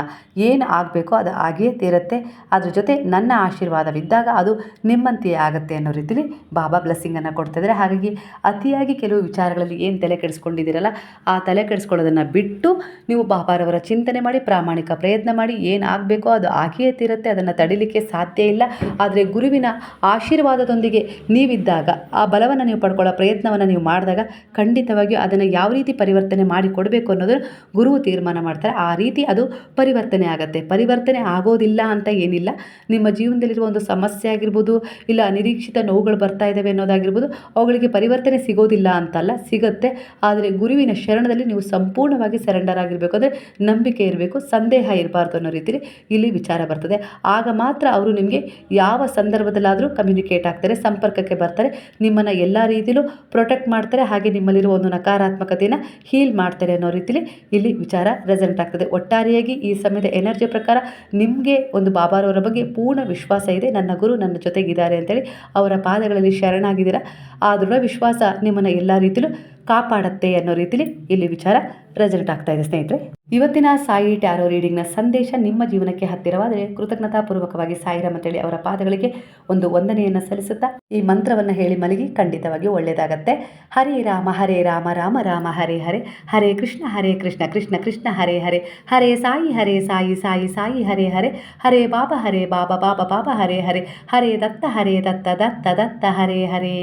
ಏನು ಆಗಬೇಕೋ ಅದು ಆಗಿಯೇ ತೀರತ್ತೆ. ಅದ್ರ ಜೊತೆ ನನ್ನ ಆಶೀರ್ವಾದವಿದ್ದಾಗ ಅದು ನಿಮ್ಮಂತೆಯೇ ಆಗುತ್ತೆ ಅನ್ನೋ ರೀತಿಲಿ ಬಾಬಾ ಬ್ಲೆಸ್ಸಿಂಗನ್ನು ಕೊಡ್ತಿದ್ದಾರೆ ಹಾಗಾಗಿ ಅತಿಯಾಗಿ ಕೆಲವು ವಿಚಾರಗಳಲ್ಲಿ ಏನು ತಲೆ ಕೆಡಿಸ್ಕೊಂಡಿದ್ದೀರಲ್ಲ, ಆ ತಲೆ ಕೆಡಿಸ್ಕೊಳ್ಳೋದನ್ನು ಬಿಟ್ಟು ನೀವು ಬಾಬಾರವರ ಚಿಂತನೆ ಮಾಡಿ, ಪ್ರಾಮಾಣಿಕ ಪ್ರಯತ್ನ ಮಾಡಿ ಏನಾಗಬೇಕೋ ಅದು ಆಗಿಯೇ ತೀರುತ್ತೆ, ಅದನ್ನು ತಡಿಲಿಕ್ಕೆ ಸಾಧ್ಯ ಇಲ್ಲ. ಆದರೆ ಗುರುವಿನ ಆಶೀರ್ವಾದದೊಂದಿಗೆ ನೀವಿದ್ದಾಗ, ಆ ಬಲವನ್ನು ನೀವು ಪಡ್ಕೊಳ್ಳೋ ಪ್ರಯತ್ನವನ್ನು ನೀವು ಮಾಡಿದಾಗ ಖಂಡಿತವಾಗಿಯೂ ಅದನ್ನು ಯಾವ ರೀತಿ ಪರಿವರ್ತನೆ ಮಾಡಿ ಕೊಡಬೇಕು ಅನ್ನೋದನ್ನು ಗುರುವು ತೀರ್ಮಾನ ಮಾಡ್ತಾರೆ. ಆ ರೀತಿ ಅದು ಪರಿವರ್ತನೆ ಆಗುತ್ತೆ. ಪರಿವರ್ತನೆ ಆಗೋದಿಲ್ಲ ಅಂತ ಏನಿಲ್ಲ. ನಿಮ್ಮ ಜೀವನದಲ್ಲಿರುವ ಒಂದು ಸಮಸ್ಯೆ ಆಗಿರ್ಬೋದು, ಇಲ್ಲ ಅನಿರೀಕ್ಷಿತ ನೋವುಗಳು ಬರ್ತಾ ಇದ್ದಾವೆ ಅನ್ನೋದಾಗಿರ್ಬೋದು, ಅವುಗಳಿಗೆ ಪರಿವರ್ತನೆ ಸಿಗೋದಿಲ್ಲ ಅಂತಲ್ಲ, ಸಿಗುತ್ತೆ. ಆದರೆ ಗುರುವಿನ ಶರಣದಲ್ಲಿ ನೀವು ಸಂಪೂರ್ಣವಾಗಿ ಸರೆಂಡರ್ ಆಗಿರಬೇಕು. ಅಂದರೆ ನಂಬಿಕೆ ಇರಬೇಕು, ಸಂದೇಹ ಇರಬಾರ್ದು ಅನ್ನೋ ರೀತಿಲಿ ಇಲ್ಲಿ ವಿಚಾರ ಬರ್ತದೆ. ಆಗ ಮಾತ್ರ ಅವರು ನಿಮಗೆ ಯಾವ ಸಂದರ್ಭದಲ್ಲಾದರೂ ಕಮ್ಯುನಿಕೇಟ್ ಆಗ್ತಾರೆ, ಸಂಪರ್ಕಕ್ಕೆ ಬರ್ತಾರೆ, ನಿಮ್ಮನ್ನು ಎಲ್ಲ ರೀತಿಯಲ್ಲೂ ಪ್ರೊಟೆಕ್ಟ್ ಮಾಡ್ತಾರೆ, ಹಾಗೆ ನಿಮ್ಮಲ್ಲಿರುವ ಒಂದು ನಕಾರಾತ್ಮಕತೆಯನ್ನು ಹೀಲ್ ಮಾಡ್ತಾರೆ ಅನ್ನೋ ರೀತಿಲಿ ಇಲ್ಲಿ ವಿಚಾರ ರೆಸಲ್ಟ್ ಆಗ್ತದೆ. ಒಟ್ಟಾರೆಯಾಗಿ ಈ ಸಮಯದ ಎನರ್ಜಿ ಪ್ರಕಾರ ನಿಮಗೆ ಒಂದು ಬಾಬಾರವರ ಬಗ್ಗೆ ಪೂರ್ಣ ವಿಶ್ವಾಸ ಇದೆ. ನನ್ನ ಗುರು ನನ್ನ ಜೊತೆಗಿದ್ದಾರೆ ಅಂತೇಳಿ ಅವರ ಪಾದಗಳಲ್ಲಿ ಶರಣಾಗಿದ್ದೀರಾ? ಆ ವಿಶ್ವಾಸ ನಿಮ್ಮನ್ನು ಎಲ್ಲ ರೀತಿಲೂ ಕಾಪಾಡುತ್ತೆ ಅನ್ನೋ ರೀತಿಲಿ ಇಲ್ಲಿ ವಿಚಾರ ರೆಸಲ್ಟ್ ಆಗ್ತಾ ಇದೆ ಸ್ನೇಹಿತರೆ. ಇವತ್ತಿನ ಸಾಯಿ ಟ್ಯಾರೋ ರೀಡಿಂಗ್ನ ಸಂದೇಶ ನಿಮ್ಮ ಜೀವನಕ್ಕೆ ಹತ್ತಿರವಾದರೆ ಕೃತಜ್ಞತಾಪೂರ್ವಕವಾಗಿ ಸಾಯಿರಾಮ್ ಅಂತೇಳಿ ಅವರ ಪಾದಗಳಿಗೆ ಒಂದು ವಂದನೆಯನ್ನು ಸಲ್ಲಿಸುತ್ತಾ ಈ ಮಂತ್ರವನ್ನು ಹೇಳಿ ಮಲಗಿ ಖಂಡಿತವಾಗಿ ಒಳ್ಳೆಯದಾಗತ್ತೆ. ಹರೇ ರಾಮ ಹರೇ ರಾಮ ರಾಮ ರಾಮ, ಹರೇ ಹರೇ ಹರೇ ಕೃಷ್ಣ ಹರೇ ಕೃಷ್ಣ ಕೃಷ್ಣ ಕೃಷ್ಣ, ಹರೇ ಹರೇ ಹರೇ ಸಾಯಿ ಹರೇ ಸಾಯಿ ಸಾಯಿ ಸಾಯಿ, ಹರೇ ಹರೇ ಹರೇ ಬಾಬಾ ಹರೇ ಬಾಬಾ ಬಾಬಾ ಬಾಬಾ, ಹರೇ ಹರೇ ಹರೇ ದತ್ತ ಹರೇ ದತ್ತ ದತ್ತ ದತ್ತ, ಹರೇ ಹರೇ.